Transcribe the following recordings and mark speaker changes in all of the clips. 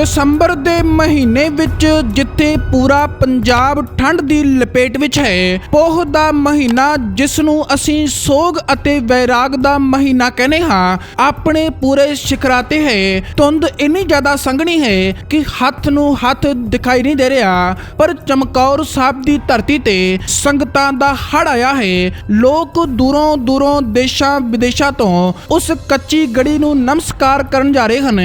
Speaker 1: ਦਸੰਬਰ ਦੇ ਮਹੀਨੇ ਵਿੱਚ ਜਿੱਥੇ ਪੂਰਾ ਪੰਜਾਬ ਠੰਡ ਦੀ ਲਪੇਟ ਵਿੱਚ ਹੈ, ਪੋਹ ਦਾ ਮਹੀਨਾ ਜਿਸ ਨੂੰ ਅਸੀਂ ਸੋਗ ਅਤੇ ਵੈਰਾਗ ਦਾ ਮਹੀਨਾ ਕਹਿੰਦੇ ਹਾਂ, ਆਪਣੇ ਪੂਰੇ ਸ਼ਿਖਰਾਂ ਤੇ ਹੈ। ਧੁੰਦ ਇੰਨੀ ਜ਼ਿਆਦਾ ਸੰਘਣੀ ਹੈ ਕਿ ਹੱਥ ਨੂੰ ਹੱਥ ਦਿਖਾਈ ਨਹੀਂ ਦੇ ਰਿਹਾ, ਪਰ ਚਮਕੌਰ ਸਾਹਿਬ ਦੀ ਧਰਤੀ ਤੇ ਸੰਗਤਾਂ ਦਾ ਹੜ ਆਇਆ ਹੈ। ਲੋਕ ਦੂਰੋਂ ਦੂਰੋਂ ਦੇਸ਼ਾਂ ਵਿਦੇਸ਼ਾਂ ਤੋਂ ਉਸ ਕੱਚੀ ਗੜੀ ਨੂੰ ਨਮਸਕਾਰ ਕਰਨ ਜਾ ਰਹੇ ਹਨ,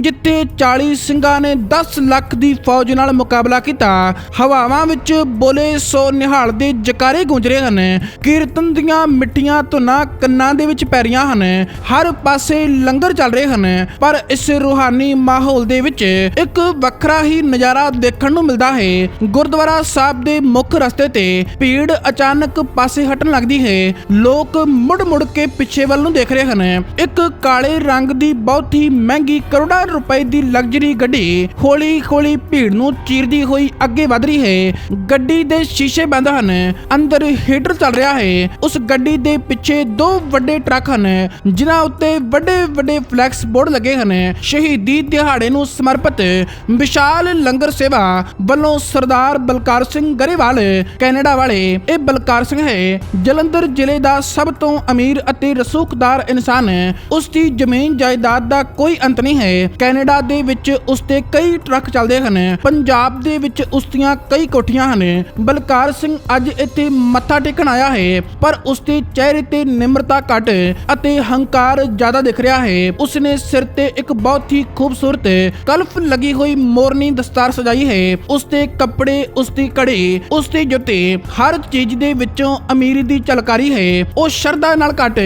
Speaker 1: ਜਿੱਥੇ 40 ਸਿੰਘਾਂ ਨੇ 10 ਲੱਖ ਦੀ ਫੌਜ ਨਾਲ ਮੁਕਾਬਲਾ ਕੀਤਾ। ਹਵਾਵਾਂ ਵਿੱਚ ਬੋਲੇ ਸੋ ਨਿਹਾਲ ਦੇ ਜਕਾਰੇ ਗੂੰਜ ਰਹੇ ਹਨ। ਕੀਰਤਨ ਦੀਆਂ ਮਿੱਠੀਆਂ ਧੁਨਾਂ ਕੰਨਾਂ ਦੇ ਵਿੱਚ ਪੈ ਰਹੀਆਂ ਹਨ। ਹਰ ਪਾਸੇ ਲੰਗਰ ਚੱਲ ਰਹੇ ਹਨ। ਪਰ ਇਸ ਰੂਹਾਨੀ ਮਾਹੌਲ ਦੇ ਵਿੱਚ ਇੱਕ ਵੱਖਰਾ ਹੀ ਨਜ਼ਾਰਾ ਦੇਖਣ ਨੂੰ ਮਿਲਦਾ ਹੈ। ਗੁਰਦੁਆਰਾ ਸਾਹਿਬ ਦੇ ਮੁੱਖ ਰਸਤੇ ਤੇ ਭੀੜ ਅਚਾਨਕ ਪਾਸੇ ਹਟਣ ਲੱਗਦੀ ਹੈ। ਲੋਕ ਮੁੜ-ਮੁੜ ਕੇ ਪਿੱਛੇ ਵੱਲ ਨੂੰ ਦੇਖ ਰਹੇ ਹਨ। ਇੱਕ ਕਾਲੇ ਰੰਗ ਦੀ ਬਹੁਤ ਹੀ ਮਹਿੰਗੀ ਕਰੋੜਾਂ ਰੁਪਏ ਦੀ ਲਗਜ਼ਰੀ ਗੱਡੀ ਹੌਲੀ-ਹੌਲੀ ਭੀੜ ਨੂੰ ਚੀਰਦੀ ਹੋਈ ਅੱਗੇ ਵਧ ਰਹੀ ਹੈ। ਗੱਡੀ ਦੇ ਸ਼ੀਸ਼ੇ ਬੰਦ ਹਨ। ਅੰਦਰ ਹੀਟਰ ਚੱਲ ਰਿਹਾ ਹੈ। ਉਸ ਗੱਡੀ ਦੇ ਪਿੱਛੇ ਦੋ ਵੱਡੇ ਟਰੱਕ ਹਨ, ਜਿਨ੍ਹਾਂ ਉੱਤੇ ਵੱਡੇ-ਵੱਡੇ ਫਲੈਕਸ ਬੋਰਡ ਲੱਗੇ ਹਨ। ਸ਼ਹੀਦੀ ਦਿਹਾੜੇ ਨੂੰ ਸਮਰਪਿਤ ਵਿਸ਼ਾਲ ਲੰਗਰ ਸੇਵਾ ਵੱਲੋਂ ਸਰਦਾਰ ਬਲਕਾਰ ਸਿੰਘ ਗਰੇਵਾਲ, ਕੈਨੇਡਾ ਵਾਲੇ। ਇਹ ਬਲਕਾਰ ਸਿੰਘ ਹੈ। ਜਲੰਧਰ ਜ਼ਿਲ੍ਹੇ ਦਾ ਸਭ ਤੋਂ ਅਮੀਰ ਅਤੇ ਰਸੂਖਦਾਰ ਇਨਸਾਨ। ਹੈ ਉਸ ਦੀ ਜ਼ਮੀਨ ਜਾਇਦਾਦ ਦਾ ਕੋਈ ਅੰਤ ਨਹੀਂ ਹੈ। ਕੈਨੇਡਾ ਦੇ ਵਿੱਚ ਉਸ ਤੇ ਕਈ ਟਰੱਕ ਚੱਲਦੇ ਹਨ। ਪੰਜਾਬ ਦੇ ਵਿੱਚ ਉਸ ਦੀਆਂ ਕਈ ਕੋਠੀਆਂ ਹਨ। ਬਲਕਾਰ ਸਿੰਘ ਅੱਜ ਇੱਥੇ ਮੱਥਾ ਟੇਕਣ ਆਇਆ ਹੈ, ਪਰ ਉਸ ਦੇ ਚਿਹਰੇ ਤੇ ਨਿਮਰਤਾ ਘੱਟ ਅਤੇ ਹੰਕਾਰ ਜ਼ਿਆਦਾ ਦਿਖ ਰਿਹਾ ਹੈ। ਉਸ ਨੇ ਸਿਰ ਤੇ ਇੱਕ ਬਹੁਤ ਹੀ ਖੂਬਸੂਰਤ ਕਲਫ ਲੱਗੀ ਹੋਈ ਮੋਰਨੀ ਦਸਤਾਰ ਸਜਾਈ ਹੈ। ਉਸ ਦੇ ਕੱਪੜੇ ਉਸ ਦੀ ਕੜੀ ਉਸ ਦੀ ਜੁੱਤੇ, ਹਰ ਚੀਜ਼ ਦੇ ਵਿੱਚੋਂ ਅਮੀਰੀ ਦੀ ਝਲਕਾਰੀ ਹੈ। ਉਹ ਸ਼ਰਧਾ ਨਾਲ ਘੱਟ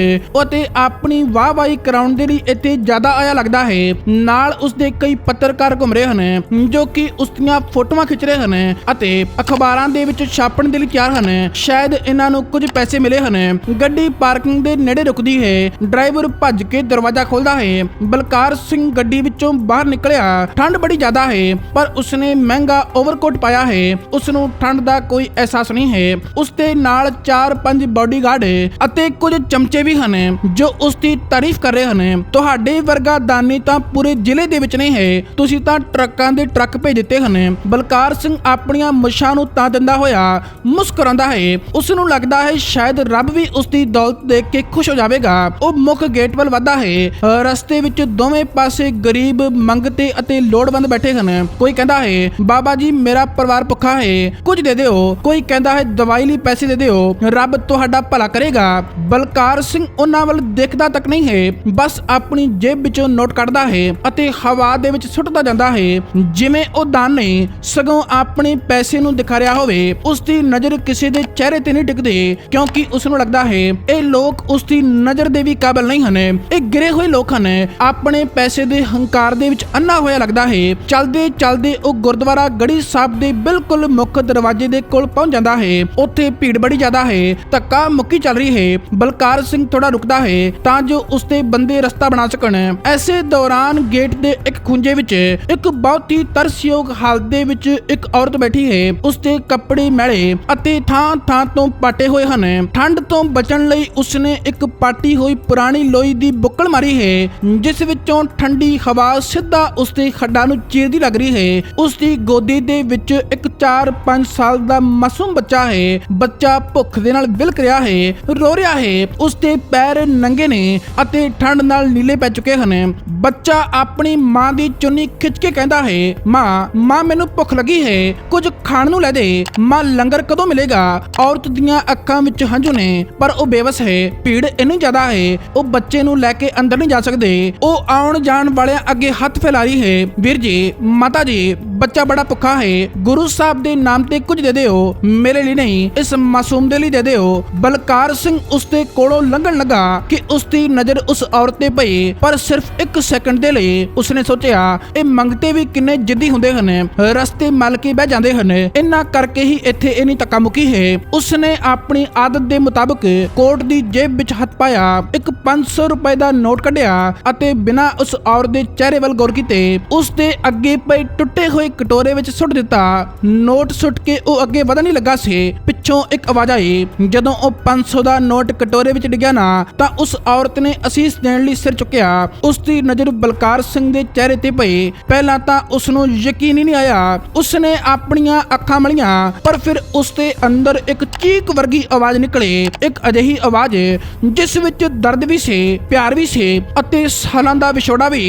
Speaker 1: ਅਤੇ ਆਪਣੀ ਵਾਹਵਾਹੀ ਕਰਾਉਣ ਦੇ ਲਈ ਇੱਥੇ ਜ਼ਿਆਦਾ ਆਇਆ ਲੱਗਦਾ ਹੈ। ਨਾਲ ਉਸ ਦੇ ਕਈ ਪੱਤਰਕਾਰ ਘੁੰਮ ਰਹੇ ਹਨ, ਜੋ ਕਿ ਉਸ ਦੀਆਂ ਫੋਟੋਆਂ ਖਿੱਚ ਰਹੇ ਹਨ ਅਤੇ ਅਖਬਾਰਾਂ ਦੇ ਵਿੱਚ ਛਾਪਣ ਦੇ ਲਈ ਤਿਆਰ ਹਨ। ਸ਼ਾਇਦ ਇਹਨਾਂ ਨੂੰ ਕੁਝ ਪੈਸੇ ਮਿਲੇ ਹਨ। ਗੱਡੀ ਪਾਰਕਿੰਗ ਦੇ ਨੇੜੇ ਰੁਕਦੀ ਹੈ। ਡਰਾਈਵਰ ਭੱਜ ਕੇ ਦਰਵਾਜ਼ਾ ਖੋਲਦਾ ਹੈ। ਬਲਕਾਰ ਸਿੰਘ ਗੱਡੀ ਵਿੱਚੋਂ ਬਾਹਰ ਨਿਕਲਿਆ। ਠੰਡ ਬੜੀ ਜ਼ਿਆਦਾ ਹੈ, ਪਰ ਉਸਨੇ ਮਹਿੰਗਾ ਓਵਰਕੋਟ ਪਾਇਆ ਹੈ। ਉਸ ਨੂੰ ਠੰਡ ਦਾ ਕੋਈ ਅਹਿਸਾਸ ਨਹੀਂ ਹੈ। ਉਸ ਦੇ ਨਾਲ 4-5 ਬਾਡੀਗਾਰਡ ਅਤੇ ਕੁਝ ਚਮਚੇ ਵੀ ਹਨ, ਜੋ ਉਸ ਦੀ ਤਾਰੀਫ ਕਰ ਰਹੇ ਹਨ। ਤੁਹਾਡੇ ਵਰਗਾ ਦਾਨੀ ਤਾਂ ਪੂਰੇ ਜ਼ਿਲ੍ਹੇ ਦੇ ਵਿੱਚ ਨਹੀਂ ਹੈ। ਤੁਸੀਂ ਤਾਂ ਟਰੱਕਾਂ ਦੇ ਟਰੱਕ ਭੇਜ ਦਿੱਤੇ ਹਨ। ਬਲਕਾਰ ਸਿੰਘ ਆਪਣੀਆਂ ਮੁੱਛਾਂ ਨੂੰ ਤਾਂ ਦਿੰਦਾ ਹੋਇਆ ਮੁਸਕਰਾਉਂਦਾ ਹੈ। ਉਸ ਨੂੰ ਲੱਗਦਾ ਹੈ ਸ਼ਾਇਦ ਰੱਬ ਵੀ ਉਸ ਦੀ ਦੌਲਤ ਦੇਖ ਕੇ ਖੁਸ਼ ਹੋ ਜਾਵੇਗਾ। ਉਹ ਮੁੱਖ ਗੇਟ ਵੱਲ ਵਧਦਾ ਹੈ। ਰਸਤੇ ਵਿੱਚ ਦੋਵੇਂ ਪਾਸੇ ਗਰੀਬ, ਮੰਗਤੇ ਅਤੇ ਲੋੜਵੰਦ ਬੈਠੇ ਹਨ। ਕੋਈ ਕਹਿੰਦਾ ਹੈ, ਬਾਬਾ ਜੀ, ਮੇਰਾ ਪਰਿਵਾਰ ਭੁੱਖਾ ਹੈ। ਕੁਝ ਦੇ ਦਿਓ। ਕੋਈ ਕਹਿੰਦਾ ਹੈ, ਦਵਾਈ ਲਈ ਪੈਸੇ ਦੇ ਦਿਓ। ਰੱਬ ਤੁਹਾਡਾ ਭਲਾ ਕਰੇਗਾ। ਬਲਕਾਰ ਸਿੰਘ ਉਹਨਾਂ ਵੱਲ ਦੇਖਦਾ ਤੱਕ ਨਹੀਂ ਹੈ। ਬਸ ਆਪਣੀ ਜੇਬ ਵਿੱਚੋਂ ਨੋਟ ਕੱਢਦਾ ਹੈ ਅਤੇ ਹਵਾ ਦੇ ਵਿੱਚ ਸੁੱਟਦਾ ਜਾਂਦਾ ਹੈ। ਜਿਵੇਂ ਉਹ ਦਾਨ ਨਹੀਂ ਸਗੋਂ ਆਪਣੇ ਪੈਸੇ ਨੂੰ ਦਿਖਾ ਰਿਹਾ ਹੋਵੇ ਉਸ ਦੀ ਨਜ਼ਰ ਕਿਸੇ ਦੇ ਚਿਹਰੇ ਤੇ ਨਹੀਂ ਟਿਕਦੀ, ਕਿਉਂਕਿ ਉਸ ਨੂੰ ਲੱਗਦਾ ਹੈ, ਇਹ ਲੋਕ ਉਸ ਦੀ ਨਜ਼ਰ ਦੇ ਵੀ ਕਾਬਿਲ ਨਹੀਂ ਹਨ। ਇਹ ਗਿਰੇ ਹੋਏ ਲੋਕ ਹਨ। ਆਪਣੇ ਪੈਸੇ ਦੇ ਹੰਕਾਰ ਦੇ ਵਿੱਚ ਅੰਨਾ ਹੋਇਆ ਲੱਗਦਾ ਹੈ। ਚਲਦੇ ਚਲਦੇ ਉਹ ਗੁਰਦੁਆਰਾ ਗੜੀ ਸਾਹਿਬ ਦੇ ਬਿਲਕੁਲ ਮੁੱਖ ਦਰਵਾਜ਼ੇ ਦੇ ਕੋਲ ਪਹੁੰਚ ਜਾਂਦਾ ਹੈ। ਉੱਥੇ ਭੀੜ ਬੜੀ ਜ਼ਿਆਦਾ ਹੈ, ਧੱਕਾ ਮੁੱਕੀ ਚੱਲ ਰਹੀ ਹੈ। ਬਲਕਾਰ ਸਿੰਘ ਥੋੜਾ ਰੁਕਦਾ ਹੈ ਤਾਂ ਜੋ ਉਸਦੇ ਬੰਦੇ ਰਸਤਾ ਬਣਾ ਸਕਣ। ਐਸੇ ਦੌਰਾਨ ਗੇਟ ਦੇ ਇੱਕ ਖੁੰਝੇ ਵਿੱਚ ਇੱਕ ਬਹੁਤ ਹੀ ਤਰਸਯੋਗ ਹਾਲਤ ਦੇ ਵਿੱਚ ਇੱਕ ਔਰਤ ਬੈਠੀ ਹੈ। ਉਸ ਦੇ ਕੱਪੜੇ ਮੈਲੇ ਅਤੇ ਥਾਂ ਥਾਂ ਤੋਂ ਪਾਟੇ ਹੋਏ ਹਨ। ਠੰਡ ਤੋਂ ਬਚਣ ਲਈ ਉਸਨੇ ਇੱਕ ਪਾਟੀ ਹੋਈ ਪੁਰਾਣੀ ਲੋਈ ਦੀ ਬੁੱਕਲ ਮਾਰੀ ਹੈ, ਜਿਸ ਵਿੱਚੋਂ ਠੰਡੀ ਹਵਾ ਸਿੱਧਾ ਉਸ ਦੇ ਖੱਡਾਂ ਨੂੰ ਚੀਰਦੀ ਲੱਗ ਰਹੀ ਹੈ। ਉਸ ਦੀ ਗੋਦੀ ਦੇ ਵਿੱਚ ਇੱਕ 4-5 ਸਾਲ ਦਾ ਮਾਸੂਮ ਬੱਚਾ ਹੈ। ਬੱਚਾ ਭੁੱਖ ਦੇ ਨਾਲ ਵਿਲਕ ਰਿਹਾ ਹੈ, ਰੋ ਰਿਹਾ ਹੈ। ਉਸ ਦੇ ਪੈਰ ਨੰਗੇ ਨੇ ਅਤੇ ਠੰਡ ਨਾਲ ਨੀਲੇ ਪੈ ਚੁੱਕੇ ਹਨ। ਬੱਚਾ ਆਪਣੀ ਮਾਂ ਦੀ ਚੁੰਨੀ ਖਿੱਚ ਕੇ ਕਹਿੰਦਾ ਹੈ, ਮਾਂ ਮਾਂ, ਮੈਨੂੰ ਭੁੱਖ ਲੱਗੀ ਹੈ। ਕੁਝ ਖਾਣ ਨੂੰ ਲੈ ਦੇ। ਮਾਂ, ਲੰਗਰ ਕਦੋਂ ਮਿਲੇਗਾ? ਔਰਤ ਦੀਆਂ ਅੱਖਾਂ ਵਿੱਚ ਹੰਝੂ ਨੇ, ਪਰ ਉਹ ਬੇਵਸ ਹੈ। ਭੀੜ ਇੰਨੀ ਜ਼ਿਆਦਾ ਹੈ, ਉਹ ਬੱਚੇ ਨੂੰ ਲੈ ਕੇ ਅੰਦਰ ਨਹੀਂ ਜਾ ਸਕਦੇ। ਉਹ ਆਉਣ ਜਾਣ ਵਾਲਿਆਂ ਅੱਗੇ ਹੱਥ ਫੈਲਾ ਰਹੀ ਹੈ। ਵੀਰ ਜੀ, ਮਾਤਾ ਜੀ, ਬੱਚਾ ਬੜਾ ਭੁੱਖਾ ਹੈ। ਗੁਰੂ ਸਾਹਿਬ ਦੇ ਨਾਮ ਤੇ ਕੁਝ ਦੇ ਦਿਓ। ਮੇਰੇ ਲਈ ਨਹੀਂ, ਇਸ ਮਾਸੂਮ ਦੇ ਲਈ ਦੇ ਦਿਓ। ਬਲਕਾਰ ਸਿੰਘ ਉਸ ਦੇ ਕੋਲੋਂ ਲੰਘਣ ਲੱਗਾ ਕਿ ਉਸ ਦੀ ਨਜ਼ਰ ਉਸ ਔਰਤ ਤੇ ਪਈ, ਪਰ ਸਿਰਫ ਇੱਕ ਸੈਕਿੰਡ ਦੇ ਲਈ ਉਸਨੇ ਸੋਚਿਆ ਇਹ ਮੰਗਤੇ ਵੀ ਕਿੰਨੇ ਜਿੱਦੀ ਹੁੰਦੇ ਹਨ, ਰਸਤੇ ਮਲ ਕੇ ਬਹਿ ਜਾਂਦੇ ਹਨ। ਇੰਨਾ ਕਰਕੇ ਹੀ ਇੱਥੇ ਇਨੀ ਤੱਕਾ ਹੈ। ਉਸਨੇ ਆਪਣੀ ਆਦਤ ਦੇ ਮੁਤਾਬਕ ਕੋਟ ਦੀ ਜੇਬ ਵਿੱਚ ਹੱਥ ਪਾਇਆ, ਇੱਕ 500 ਰੁਪਏ ਦਾ ਨੋਟ ਕੱਢਿਆ ਅਤੇ ਬਿਨਾਂ ਉਸ ਔਰਤ ਦੇ ਚਿਹਰੇ ਵੱਲ ਗੌਰ ਕੀਤੇ ਉਸ ਦੇ ਅੱਗੇ ਪਈ ਟੁੱਟੇ ਹੋਏ ਕਟੋਰੇ ਵਿੱਚ ਸੁੱਟ ਦਿੱਤਾ। ਨੋਟ ਸੁੱਟ ਕੇ ਉਹ ਅੱਗੇ ਵਧਣ ਹੀ ਲੱਗਾ ਸੀ। ਪਿੱਛੋਂ ਇੱਕ ਆਵਾਜ਼ ਆਈ। ਜਦੋਂ ਉਹ 500 ਦਾ ਨੋਟ ਕਟੋਰੇ ਵਿੱਚ ਡਿੱਗਿਆ ਨਾ, ਤਾਂ ਉਸ ਔਰਤ ਨੇ ਅਸੀਸ ਦੇਣ ਲਈ ਸਿਰ ਚੁੱਕਿਆ। ਉਸ ਦੀ ਨਜ਼ਰ ਬਲਕਾਰ ਸਿੰਘ ਦੇ ਚਿਹਰੇ ਤੇ ਪਈ। ਪਹਿਲਾਂ ਤਾਂ ਉਸ ਨੂੰ ਯਕੀਨ ਹੀ ਨਹੀਂ ਆਇਆ। ਉਸ ਨੇ ਆਪਣੀਆਂ ਅੱਖਾਂ ਮਲੀਆਂ, ਪਰ ਫਿਰ ਉਸ ਦੇ ਅੰਦਰ ਇੱਕ ਚੀਕ ਵਰਗੀ ਆਵਾਜ਼ ਨਿਕਲੀ। ਇੱਕ ਅਜਿਹੀ ਆਵਾਜ਼, ਜਿਸ ਵਿੱਚ ਦਰਦ ਵੀ ਸੀ, ਪਿਆਰ ਵੀ ਸੀ, ਅਤੇ ਸਾਲਾਂ ਦਾ ਵਿਛੋੜਾ ਵੀ।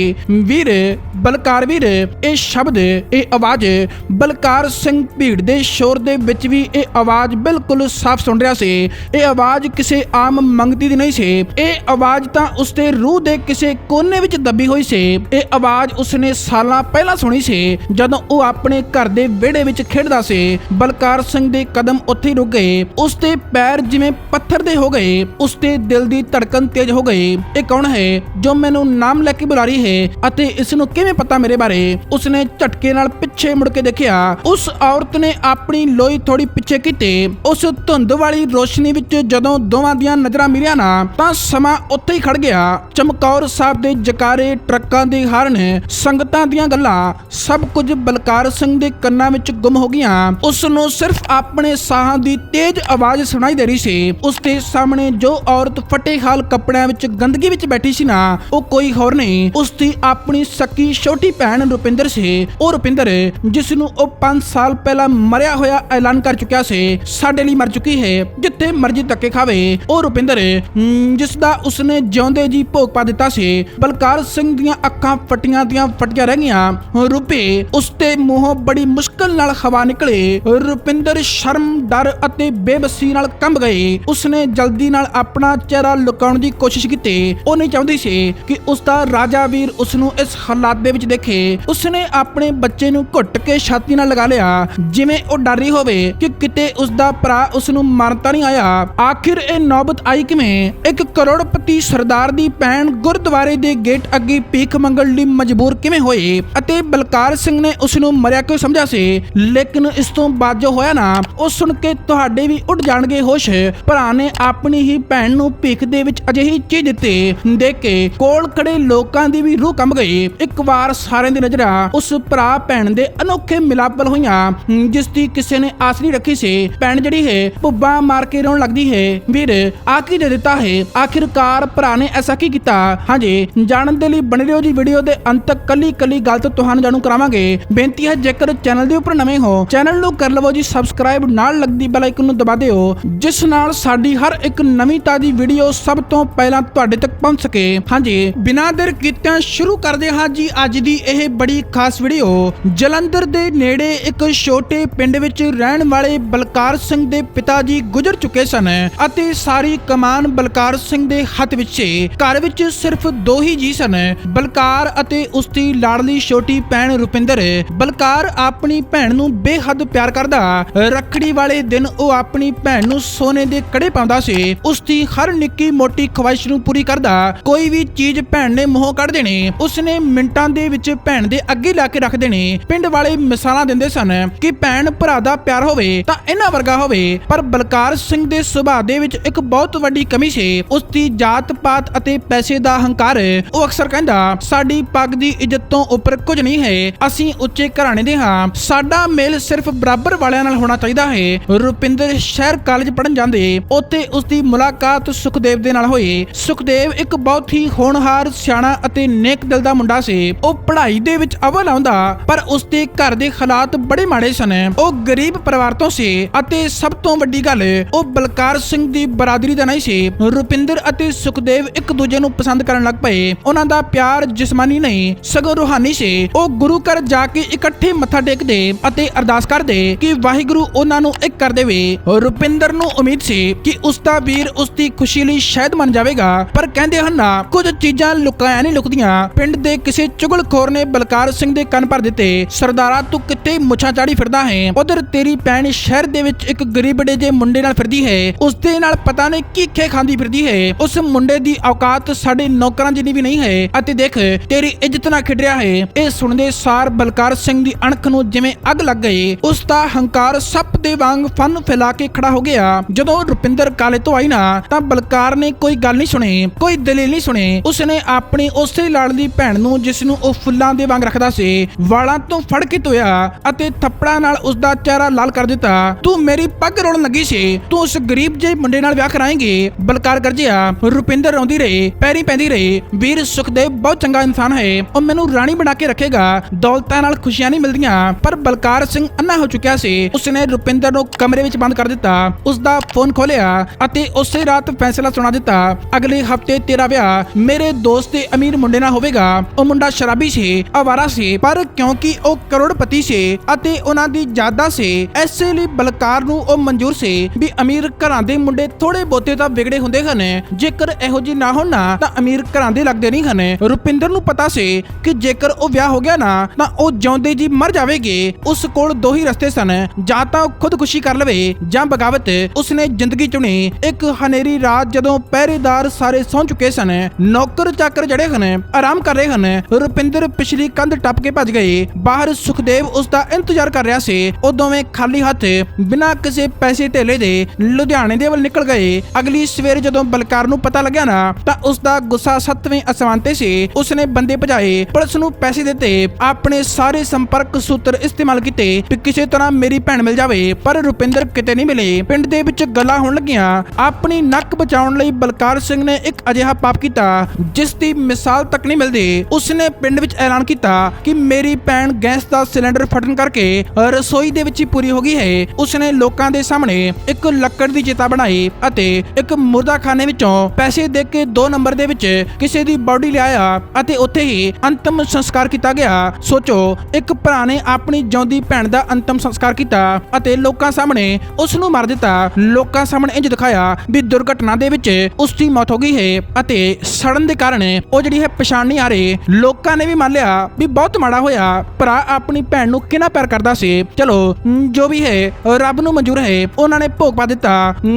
Speaker 1: ਵੀਰ, ਬਲਕਾਰ ਵੀਰ, ਇਹ ਸ਼ਬਦ, ਇਹ ਆਵਾਜ਼ ਬਲਕਾਰ ਸਿੰਘ ਭੀੜ ਦੇ ਸ਼ੋਰ ਦੇ ਵਿੱਚ ਵੀ ਇਹ ਆਵਾਜ਼ ਬਿਲਕੁਲ ਸਾਫ਼ ਸੁਣ ਰਿਹਾ ਸੀ। ਇਹ ਆਵਾਜ਼ ਕਿਸੇ ਆਮ ਮੰਗਤੀ ਦੀ ਨਹੀਂ ਸੀ। ਇਹ ਆਵਾਜ਼ ਤਾਂ ਉਸਦੇ ਰੂਹ ਦੇ ਕਿਸੇ ਕੋਨੇ ਵਿੱਚ ਦੱਬੀ ਹੋਈ ਸੀ। ਇਹ ਆਵਾਜ਼ ਉਸਨੇ ਸਾਲਾਂ ਪਹਿਲਾਂ ਸੁਣੀ ਸੀ, ਜਦੋਂ ਉਹ ਆਪਣੇ ਘਰ ਦੇ ਵਿਹੜੇ ਵਿੱਚ ਖੇਡਦਾ ਸੀ। ਬਲਕਾਰ ਸਿੰਘ ਦੇ ਕਦਮ ਉੱਥੇ ਰੁਕ ਗਏ। ਉਸਦੇ ਪੈਰ ਜਿਵੇਂ ਪੱਥਰ ਦੇ ਹੋ ਗਏ। ਉਸਦੇ ਦਿਲ ਦੀ ਧੜਕਨ ਤੇਜ਼ ਹੋ ਗਈ। ਇਹ ਕੌਣ ਹੈ, ਜੋ ਮੈਨੂੰ ਨਾਮ ਲੈ ਕੇ ਬੁਲਾ ਰਹੀ ਹੈ ਅਤੇ ਇਸ ਨੂੰ ਕਿਵੇਂ ਪਤਾ ਮੇਰੇ ਬਾਰੇ? ਉਸਨੇ ਝਟਕੇ ਨਾਲ ਪਿੱਛੇ ਮੁੜ ਕੇ ਦੇਖਿਆ। ਉਸ ਔਰਤ ਨੇ ਆਪਣੀ ਲੋਈ ਥੋੜੀ ਪਿੱਛੇ ਕੀਤੀ। ਉਸ ਧੁੰਦ ਵਾਲੀ ਰੋਸ਼ਨੀ ਵਿੱਚ ਜਦੋਂ ਦੋਵਾਂ ਦੀਆਂ ਨਜ਼ਰਾਂ ਮਿਲੀਆਂ ਨਾ, ਤਾਂ ਸਮਾਂ ਉੱਥੇ ਹੀ ਖੜ ਗਿਆ। ਚਮਕੌਰ ਸਾਹਿਬ ਦੇ ਜਕਾਰੇ ਟਰੱਕਾਂ ਦੇ ਹਾਰਨ, ਸੰਗਤਾਂ ਦੀਆਂ ਗੱਲਾਂ, ਸਭ ਕੁਝ ਬਲਕਾਰ ਸਿੰਘ ਦੇ ਕੰਨਾਂ ਵਿੱਚ ਗੁੰਮ ਹੋ ਗਈਆਂ। ਉਸ ਨੂੰ ਸਿਰਫ ਆਪਣੇ ਸਾਹਾਂ ਦੀ ਤੇਜ਼ ਆਵਾਜ਼ ਸੁਣਾਈ ਦੇ ਰਹੀ ਸੀ। ਉਸ ਦੇ ਸਾਹਮਣੇ ਜੋ ਔਰਤ ਫਟੇ ਹਾਲ ਕੱਪੜਿਆਂ ਵਿੱਚ ਗੰਦਗੀ ਵਿੱਚ ਬੈਠੀ ਸੀ ਨਾ, ਉਹ ਕੋਈ ਹੋਰ ਨਹੀਂ, ਉਸ ਦੀ ਆਪਣੀ ਸਕੀ ਛੋਟੀ ਭੈਣ ਰੁਪਿੰਦਰ ਸੀ। ਉਹ ਰੁਪਿੰਦਰ, ਜਿਸ ਨੂੰ ਉਹ 5 ਸਾਲ ਪਹਿਲਾਂ ਮਰਿਆ ਹੋਇਆ ਐਲਾਨ ਕਰ ਚੁੱਕਿਆ ਸੀ ਸਾਡੇ ਲਈ ਮਰ ਚੁੱਕੀ ਹੈ ਜਿੱਥੇ ਮਰਜ਼ੀ ਧੱਕੇ ਖਾਵੇ। ਉਹ ਰੁਪਿੰਦਰ ਹਮ, ਜਿਸ ਦਾ ਉਸਨੇ ਜਿਉਂਦੇ ਜੀ ਭੋਗ ਪਾ ਦਿੱਤਾ ਸੀ ਬਲਕਾਰ ਸਿੰਘ ਦੀਆਂ ਅੱਖਾਂ ਫਟੀਆਂ ਦੀਆਂ ਫਟੀਆਂ ਰਹਿ ਗਈਆਂ। ਰੁਪੇ ਉਸ ਦੇ ਮੂੰਹੋਂ ਬੜੀ ਮੁਸ਼ਕਲ ਨਾਲ ਹਵਾ ਨਿਕਲੇ। ਰੁਪਿੰਦਰ ਸ਼ਰਮ ਡਰ ਅਤੇ ਬੇਬਸੀ ਨਾਲ ਕੰਬ ਗਏ। ਉਸਨੇ ਜਲਦੀ ਨਾਲ ਆਪਣਾ ਚਿਹਰਾ ਲੁਕਾਉਣ ਦੀ ਕੋਸ਼ਿਸ਼ ਕੀਤੀ। ਉਹ ਨਹੀਂ ਚਾਹੁੰਦੀ ਸੀ ਕਿ ਉਸ ਦਾ ਰਾਜਾ ਵੀਰ ਉਸ ਨੂੰ ਇਸ ਹਾਲਾਤ ਦੇ ਵਿੱਚ ਦੇਖੇ। ਉਸਨੇ ਆਪਣੇ ਬੱਚੇ ਨੂੰ ਘੁੱਟ ਕੇ ਛਾਤੀ ਨਾਲ ਲਗਾ ਲਿਆ। ਜਿਵੇਂ ਉਹ ਡਰ ਰਹੀ ਹੋਵੇ ਕਿ ਕਿਤੇ ਉਸ ਦਾ ਭਰਾ ਉਸ ਨੂੰ ਮਾਰਨ ਤਾਂ ਨਹੀਂ ਆਇਆ। ਆਖਿਰ ਇਹ ਨੌਬਤ ਆਈ ਕਿਵੇਂ? ਇੱਕ ਕਰੋੜਪਤੀ ਸਰਦਾਰ ਦੀ ਭੈਣ ਗੁਰਦੁਆਰੇ ਦੇ ਗੇਟ ਅੱਗੇ ਭੀਖ ਮੰਗਣ ਲਈ ਮਜਬੂਰ ਕਿਵੇਂ ਹੋਏ? ਅਤੇ ਬਲਕਾਰ ਸਿੰਘ ਨੇ ਉਸ ਨੂੰ ਮਰਿਆ ਕਿਉਂ ਸਮਝਿਆ ਸੀ? ਲੇਕਿਨ ਇਸ ਤੋਂ ਬਾਅਦ ਹੋਇਆ ਨਾ, ਉਹ ਸੁਣ ਕੇ ਤੁਹਾਡੇ ਵੀ ਉੱਡ ਜਾਣਗੇ ਹੋਸ਼। ਭਰਾ ਨੇ ਆਪਣੀ ਹੀ ਭੈਣ ਨੂੰ ਭੀਖ ਦੇ ਵਿੱਚ ਅਜਿਹੀ ਚੀਜ਼ ਦਿੱਤੀ। ਦੇਖ ਕੇ ਕੋਲ ਖੜੇ ਲੋਕਾਂ ਦੀ ਵੀ ਰੂਹ ਕੰਬ ਗਈ। ਇੱਕ ਵਾਰ ਸਾਰਿਆਂ ਦੀ ਨਜ਼ਰਾਂ ਉਸ ਭਰਾ ਭੈਣ ਦੇ ਅਨੋਖੇ ਮਿਲਾਪ ਵੱਲ ਹੋਈਆਂ, ਜਿਸ ਦੀ ਕਿਸੇ ਨੇ ਆਸ ਨਹੀਂ ਰੱਖੀ ਸੀ। ਭੈਣ ਜਿਹੜੀ ਹੈ ਭੁੱਬਾ ਮਾਰ ਕੇ ਰੋਣ ਲੱਗਦੀ ਹੈ। ਵੀਰ ਆ ਕੀ ਦੇ ਦਿੱਤਾ ਹੈ? ਆਖਿਰਕਾਰ ਭਰਾ ਨੇ ਐਸਾ ਕੀ ਕੀਤਾ? ਹਾਂਜੀ, ਜਾਣਨ ਦੇ ਲਈ ਬਣੇ ਰਹੋ ਜੀ ਵੀਡੀਓ ਦੇ ਅੰਤ ਤੱਕ। ਕੱਲੀ ਕੱਲੀ ਗੱਲ ਤੋਂ ਤੁਹਾਨੂੰ ਜਾਣੂ ਕਰਾਵਾਂਗੇ। ਬੇਨਤੀ ਹੈ, ਜੇਕਰ ਚੈਨਲ ਦੇ ਉੱਪਰ ਨਵੇਂ ਹੋ, ਚੈਨਲ ਨੂੰ ਕਰ ਲਵੋ ਜੀ ਸਬਸਕ੍ਰਾਈਬ ਨਾਲ ਲੱਗਦੀ ਬੈਲ ਆਈਕਨ ਨੂੰ ਦਬਾ ਦਿਓ, ਜਿਸ ਨਾਲ ਸਾਡੀ ਹਰ ਇੱਕ ਨਵੀਂ ਤਾਜ਼ੀ ਵੀਡੀਓ ਸਭ ਤੋਂ ਪਹਿਲਾਂ ਤੁਹਾਡੇ ਤੱਕ ਪਹੁੰਚ ਸਕੇ। ਹਾਂਜੀ, ਬਿਨਾਂ ਦੇਰ ਕੀਤਿਆਂ ਸ਼ੁਰੂ ਕਰਦੇ ਹਾਂ ਜੀ ਅੱਜ ਦੀ ਇਹ ਬੜੀ ਖਾਸ ਵੀਡੀਓ ਜਲੰਧਰ ਦੇ ਨੇੜੇ ਇੱਕ ਛੋਟੇ ਪਿੰਡ ਵਿੱਚ ਰਹਿਣ ਵਾਲੇ ਬਲਕਾਰ ਸਿੰਘ ਦੇ ਪਿਤਾ ਜੀ ਗੁਜ਼ਰ ਚੁੱਕੇ ਸਨ ਅਤੇ ਸਾਰੀ ਕਮਾਨ ਬਲਕਾਰ ਸਿੰਘ ਦੇ ਹੱਥ ਵਿੱਚ ਸੀ ਘਰ ਵਿੱਚ ਸਿਰਫ ਦੋ ਹੀ ਜੀ ਸਨ, ਬਲਕਾਰ ਅਤੇ ਉਸ ਦੀ ਲਾਡਲੀ ਛੋਟੀ ਭੈਣ ਰੁਪਿੰਦਰ। ਬਲਕਾਰ ਆਪਣੀ ਭੈਣ ਨੂੰ ਬੇਹੱਦ ਪਿਆਰ ਕਰਦਾ, ਰੱਖੜੀ ਵਾਲੇ ਦਿਨ ਉਹ ਆਪਣੀ ਭੈਣ ਨੂੰ ਸੋਨੇ ਦੇ ਕੜੇ ਪਾਉਂਦਾ ਸੀ। ਉਸ ਦੀ ਹਰ ਨਿੱਕੀ ਮੋਟੀ ਖਵਾਇਸ਼ ਨੂੰ ਪੂਰੀ ਕਰਦਾ, ਕੋਈ ਵੀ ਚੀਜ਼ ਭੈਣ ਨੇ ਮੂੰਹੋਂ ਕੱਢ ਦੇਣੀ, ਉਸਨੇ ਮਿੰਟਾਂ ਦੇ ਵਿੱਚ ਭੈਣ ਦੇ ਅੱਗੇ ਲਾ ਕੇ ਰੱਖ ਦੇਣੀ। ਪਿੰਡ ਵਾਲੇ ਮਿਸਾਲਾਂ ਦਿੰਦੇ ਸਨ ਕਿ ਭੈਣ ਭਰਾ ਦਾ ਪਿਆਰ ਹੋਵੇ ਤਾਂ ਇਹਨਾਂ ਵਰਗਾ ਹੋਵੇ, ਪਰ ਬਲਕਾਰ ਸਿੰਘ ਦੇ ਸੁਭਾਅ ਦੇ ਵਿੱਚ ਇੱਕ ਬਹੁਤ ਵੱਡੀ ਕਮੀ ਸੀ। ਉਸ ਦੀ ਜਾਤ ਪਾਤ ਅਤੇ ਪੈਸੇ ਦਾ ਹੰਕਾਰ, ਉਹ ਅਕਸਰ ਕਹਿੰਦਾ, ਸਾਡੀ ਪੱਗ ਦੀ ਇੱਜ਼ਤ ਤੋਂ ਉੱਪਰ ਕੁਝ ਨਹੀਂ ਹੈ। ਅਸੀਂ ਉੱਚੇ ਘਰਾਣੇ ਦੇ ਹਾਂ। ਸਾਡਾ ਮੇਲ ਸਿਰਫ ਬਰਾਬਰ ਵਾਲਿਆਂ ਨਾਲ ਹੋਣਾ ਚਾਹੀਦਾ ਹੈ। ਰੁਪਿੰਦਰ ਸ਼ਹਿਰ ਕਾਲਜ ਪੜਨ ਜਾਂਦੇ। ਉੱਥੇ ਉਸ ਦੀ ਮੁਲਾਕਾਤ ਸੁਖਦੇਵ ਦੇ ਨਾਲ ਹੋਈ। ਸੁਖਦੇਵ ਇੱਕ ਬਹੁਤ ਹੀ ਹੋਣਹਾਰ, ਸਿਆਣਾ ਅਤੇ ਨੇਕ ਦਿਲ ਦਾ ਮੁੰਡਾ ਸੀ। ਉਹ ਪੜ੍ਹਾਈ ਦੇ ਵਿੱਚ ਅਵਲ ਆਉਂਦਾ, ਪਰ ਉਸ ਦੇ ਘਰ ਦੇ ਹਾਲਾਤ ਬੜੇ ਮਾੜੇ ਸਨ। ਉਹ ਗਰੀਬ ਪਰਿਵਾਰ ਤੋਂ ਸੀ ਅਤੇ ਸਭ ਤੋਂ ਵੱਡੀ ਗੱਲ, ਉਹ ਬਲਕਾਰ ਸਿੰਘ ਦੀ ਬਰਾਦਰੀ ਦਾ ਨਹੀਂ ਸੀ। ਰੁਪਿੰਦਰ ਅਤੇ ਸੁਖਦੇਵ ਇੱਕ ਦੂਜੇ ਨੂੰ ਪਸੰਦ ਕਰਨ ਲੱਗ ਪਏ। ਉਹਨਾਂ ਦਾ ਪਿਆਰ, ਜਿਸਮਾਨੀ ਨਹੀਂ, ਸਗੋਂ ਰੂਹਾਨੀ ਸੀ। ਉਹ ਗੁਰੂ ਘਰ ਜਾ ਕੇ ਇਕੱਠੇ ਮੱਥਾ ਟੇਕਦੇ ਅਤੇ ਅਰਦਾਸ ਕਰਦੇ ਕਿ ਵਾਹਿਗੁਰੂ ਉਹਨਾਂ ਨੂੰ ਇੱਕ ਕਰ ਦੇਵੇ। ਰੁਪਿੰਦਰ ਨੂੰ ਉਮੀਦ ਸੀ ਕਿ ਉਸ ਦਾ ਵੀਰ ਉਸ ਦੀ ਖੁਸ਼ੀ ਲਈ ਸ਼ਾਇਦ ਮੰਨ ਜਾਵੇਗਾ, ਪਰ ਕਹਿੰਦੇ ਹਨ ਨਾ, ਕੁਝ ਚੀਜ਼ਾਂ ਲੁਕਾਇਆ ਨਹੀਂ ਲੁਕਦੀਆਂ। ਪਿੰਡ ਦੇ ਕਿਸੇ ਚੁਗਲਖੋਰ ਨੇ ਬਲਕਾਰ ਸਿੰਘ ਦੇ ਕੰਨ ਭਰ ਦਿੱਤੇ। ਸਰਦਾਰਾ, ਤੂੰ ਕਿੱਥੇ ਮੁੱਛਾਂ ਚਾੜੀ ਫਿਰਦਾ ਹੈ? ਉਧਰ ਤੇਰੀ ਭੈਣ ਸ਼ਹਿਰ ਦੇ ਵਿੱਚ ਇੱਕ ਗਰੀਬੜੇ ਜੇ ਮੁੰਡੇ ਨਾਲ ਫਿਰਦੀ ਹੈ ਉਸ ਦੇ ਨਾਲ ਪਤਾ ਨਹੀਂ ਕੀ ਖੇ ਖਾਂਦੀ ਫਿਰਦੀ ਹੈ। ਉਸ ਮੁੰਡੇ ਦੀ ਔਕਾਤ ਸਾਡੇ ਨੌਕਰਾਂ ਜਿੰਨੀ ਵੀ ਨਹੀਂ ਹੈ। ਅਤੇ ਦੇਖ, ਤੇਰੀ ਇੱਜ਼ਤ ਨਾਲ ਖਿੜ ਰਿਹਾ ਹੈ। ਇਹ ਸੁਣਦੇ ਸਾਰ ਬਲਕਾਰ ਸਿੰਘ ਦੀ ਅਣਖ ਨੂੰ ਜਿਵੇਂ ਅੱਗ ਲੱਗ ਗਈ। ਉਸ ਦਾ ਹੰਕਾਰ ਸੱਪ ਦੇ ਵਾਂਗ ਫਨ ਫੈਲਾ ਕੇ ਖੜਾ ਹੋ ਗਿਆ। ਜਦੋਂ ਰੁਪਿੰਦਰ ਕਾਲੇ ਤੋਂ ਆਈ ਨਾ, ਤਾਂ ਬਲਕਾਰ ਨੇ ਕੋਈ ਗੱਲ ਨਹੀਂ ਸੁਣੀ, ਕੋਈ ਦਲੀਲ ਨਹੀਂ ਸੁਣੀ। ਉਸਨੇ ਆਪਣੀ ਉਸੇ ਲਾਡਲੀ ਭੈਣ ਨੂੰ, ਜਿਸ ਨੂੰ ਉਹ ਫੁੱਲਾਂ ਦੇ ਵਾਂਗ ਰੱਖਦਾ ਸੀ, ਵਾਲਾਂ ਤੋਂ ਫੜ ਕੇ ਧੋਇਆ ਅਤੇ ਥੱਪੜਾਂ ਨਾਲ ਉਸ ਦਾ ਚਿਹਰਾ ਲਾਲ ਕਰ ਦਿੱਤਾ। ਤੂੰ ਮੇਰੀ ਪੱਗ ਰੋਣ ਲੱਗੀ ਸੀ। ਤੂੰ ਉਸ ਗਰੀਬ ਜਿਹੇ ਮੁੰਡੇ ਨਾਲ ਵਿਆਹ ਕਰਾਏਂਗੀ। ਬਲਕਾਰ ਗਰਜਿਆ, ਰੁਪਿੰਦਰ ਰੋਂਦੀ ਰਹੀ, ਪੈਰੀ ਪੈਂਦੀ ਰਹੀ। ਵੀਰ ਸੁਖਦੇਵ ਬਹੁਤ ਚੰਗਾ ਇਨਸਾਨ ਹੈ। ਉਹ ਮੈਨੂੰ ਰਾਣੀ ਬਣਾ ਕੇ ਰੱਖੇਗਾ। ਦੌਲਤਾਂ ਨਾਲ ਖੁਸ਼ੀਆਂ ਨਹੀਂ ਮਿਲਦੀਆਂ। ਪਰ ਬਲਕਾਰ ਸਿੰਘ ਅੰਨਾ ਹੋ ਚੁੱਕਿਆ ਸੀ। ਉਸਨੇ ਰੁਪਿੰਦਰ ਨੂੰ ਕਮਰੇ ਵਿੱਚ ਬੰਦ ਕਰ ਦਿੱਤਾ। ਉਸ ਦਾ ਫੋਨ ਖੋਲਿਆ ਅਤੇ ਉਸੇ ਰਾਤ ਫੈਸਲਾ ਸੁਣਾ ਦਿੱਤਾ। ਅਗਲੇ ਹਫ਼ਤੇ ਤੇਰਾ ਵਿਆਹ ਮੇਰੇ ਦੋਸਤ ਦੇ ਅਮੀਰ ਮੁੰਡੇ ਨਾਲ ਹੋਵੇਗਾ। ਉਹ ਮੁੰਡਾ ਸ਼ਰਾਬੀ ਸੀ, ਆਵਾਰਾ ਸੀ, ਪਰ ਕਿਉਂਕਿ ਉਹ ਕਰੋੜਪਤੀ ਸੀ ਅਤੇ ਉਹਨਾਂ ਦੀ ਜਾਇਦਾਦ ਸੀ ਐਸੇ ਲਈ ਬਲਕਾਰ ਨੂੰ ਉਹ ਮਨਜ਼ੂਰ ਸੀ ਵੀ ਅਮੀਰ ਘਰਾਂ ਦੇ ਮੁੰਡੇ ਥੋੜੇ ਬਹੁਤੇ ਤਾਂ ਵਿਗੜੇ ਹੁੰਦੇ ਹਨ। ਜੇਕਰ ਇਹੋ ਜੀ ਨਾ ਹੋਣ ਨਾ, ਤਾਂ ਅਮੀਰ ਘਰਾਂ ਦੇ ਲੱਗਦੇ ਨਹੀਂ ਹਨ। ਰੁਪਿੰਦਰ ਨੂੰ ਪਤਾ ਸੀ ਕਿ ਜੇਕਰ ਉਹ ਵਿਆਹ ਹੋ ਗਿਆ ਨਾ, ਤਾਂ ਉਹ ਜਿਉਂਦੇ ਜੀ ਮਰ ਜਾਵੇਗੀ। ਉਸ ਕੋਲ ਦੋ ਹੀ ਰਸਤੇ ਸਨ। ਜਾਂ ਤਾਂ ਉਹ ਖੁਦਕੁਸ਼ੀ ਕਰ ਲਵੇ, ਜਾਂ ਬਗਾਵਤ ਉਸਨੇ ਜ਼ਿੰਦਗੀ ਚੁਣੀ। ਇੱਕ ਹਨੇਰੀ ਰਾਤ ਜਦੋਂ ਪਹਿਰੇਦਾਰ ਸਾਰੇ ਸੌਂ ਚੁੱਕੇ ਸਨ, ਨੌਕਰ ਚਾਕਰ ਜੜੇ ਹਨ, ਆਰਾਮ ਕਰ ਰਹੇ ਹਨ, ਰੁਪਿੰਦਰ ਪਿਛਲੀ ਕੰਧ ਟੱਪ ਕੇ ਭੱਜ ਗਏ ਬਾਹਰ ਸੁਖਦੇਵ ਉਸ ਦਾ ਇੰਤਜ਼ਾਰ ਕਰ ਰਿਹਾ ਸੀ। ਉਹ ਦੋਵੇਂ ਖਾਲੀ ਹੱਥ ਬਿਨਾਂ ਕਿਸੇ ਪੈਸੇ ਢੇਲੇ ਦੇ ਲੁਧਿਆਣੇ ਦੇ ਵੱਲ ਨਿਕਲ ਗਏ, ਅਗਲੀ ਸਵੇਰ ਜਦੋਂ ਬਲਕਾਰ ਨੂੰ ਪਤਾ ਲੱਗਿਆ ਨਾ, ਤਾਂ ਉਸ ਦਾ ਗੁੱਸਾ ਸੱਤਵੇਂ ਅਸਮਾਨ ਤੇ ਸੀ। ਉਸਨੇ ਬੰਦੇ ਭਜਾਏ, ਪੁਲਿਸ ਨੂੰ ਪੈਸੇ ਦਿੱਤੇ, ਆਪਣੇ ਸਾਰੇ ਸੰਪਰਕ ਸੂਤਰ ਇਸਤੇਮਾਲ ਕੀਤੇ ਕਿ ਕਿਸੇ ਤਰ੍ਹਾਂ ਮੇਰੀ ਭੈਣ ਮਿਲ ਜਾਵੇ, ਪਰ ਰੁਪਿੰਦਰ ਕਿਤੇ ਨਹੀਂ ਮਿਲੀ। ਪਿੰਡ ਦੇ ਵਿੱਚ ਗੱਲਾਂ ਹੋਣ ਲੱਗੀਆਂ। ਆਪਣੀ ਨੱਕ ਬਚਾਉਣ ਲਈ ਬਲਕਾਰ ਸਿੰਘ ਨੇ ਇੱਕ ਅਜਿਹਾ ਪਾਪ ਕੀਤਾ, ਜਿਸ ਦੀ ਮਿਸਾਲ ਤੱਕ ਨਹੀਂ ਮਿਲਦੀ। ਉਸਨੇ ਪਿੰਡ ਵਿੱਚ ਐਲਾਨ ਕੀਤਾ ਕਿ ਮੇਰੀ ਭੈਣ ਗੈਸ ਦਾ ਸਿਲੰਡਰ ਫਟਣ ਕਰਕੇ ਰਸੋਈ ਦੇ ਵਿੱਚ ਹੀ ਪੂਰੀ ਹੋ ਗਈ ਹੈ। ਉਸਨੇ ਲੋਕਾਂ ਦੇ ਸਾਹਮਣੇ ਇੱਕ ਲੱਕੜ ਦੀ ਚਿਤਾ ਬਣਾਈ ਅਤੇ ਇੱਕ ਮੁਰਦਾਖਾਨੇ ਵਿੱਚੋਂ ਪੈਸੇ ਦੇ ਕੇ 2 ਨੰਬਰ ਦੇ ਵਿੱਚ ਕਿਸੇ ਦੀ ਬਾਡੀ ਲਿਆਇਆ ਅਤੇ ਉੱਥੇ ਹੀ ਅੰਤਮ ਸੰਸਕਾਰ ਕੀਤਾ ਗਿਆ। ਸੋਚੋ, ਇੱਕ ਭਰਾ ਨੇ ਆਪਣੀ ਜਿਉਂਦੀ ਭੈਣ ਦਾ ਅੰਤਮ ਸੰਸਕਾਰ ਕੀਤਾ ਅਤੇ ਲੋਕਾਂ ਸਾਹਮਣੇ ਉਸ ਨੂੰ ਮਾਰ ਦਿੱਤਾ। ਲੋਕਾਂ ਸਾਹਮਣੇ ਇੰਜ ਦਿਖਾਇਆ ਵੀ ਦੁਰਘਟਨਾ ਦੇ ਵਿੱਚ ਉਸ ਦੀ ਮੌਤ ਹੋ ਗਈ ਹੈ ਅਤੇ ਸੜਨ ਦੇ ਕਾਰਨ ਉਹ ਜਿਹੜੀ ਹੈ ਪਛਾਣ ਨਹੀਂ ਆ ਰਹੀ। ਲੋਕਾਂ ਨੇ ਵੀ ਮੰਨ ਲਿਆ ਵੀ ਬਹੁਤ ਮਾੜਾ ਹੋਇਆ। ਭਰਾ ਆਪਣੀ ਭੈਣ ਨੂੰ ਕਿੰਨਾ ਪਿਆਰ ਕਰਦਾ ਸੀ। ਚਲੋ, ਜੋ ਵੀ ਹੈ, ਰੱਬ ਨੂੰ ਮਨਜ਼ੂਰ ਹੈ। ਉਹਨਾਂ ਨੇ ਭੋਗ ਪਾ ਦਿੱਤਾ।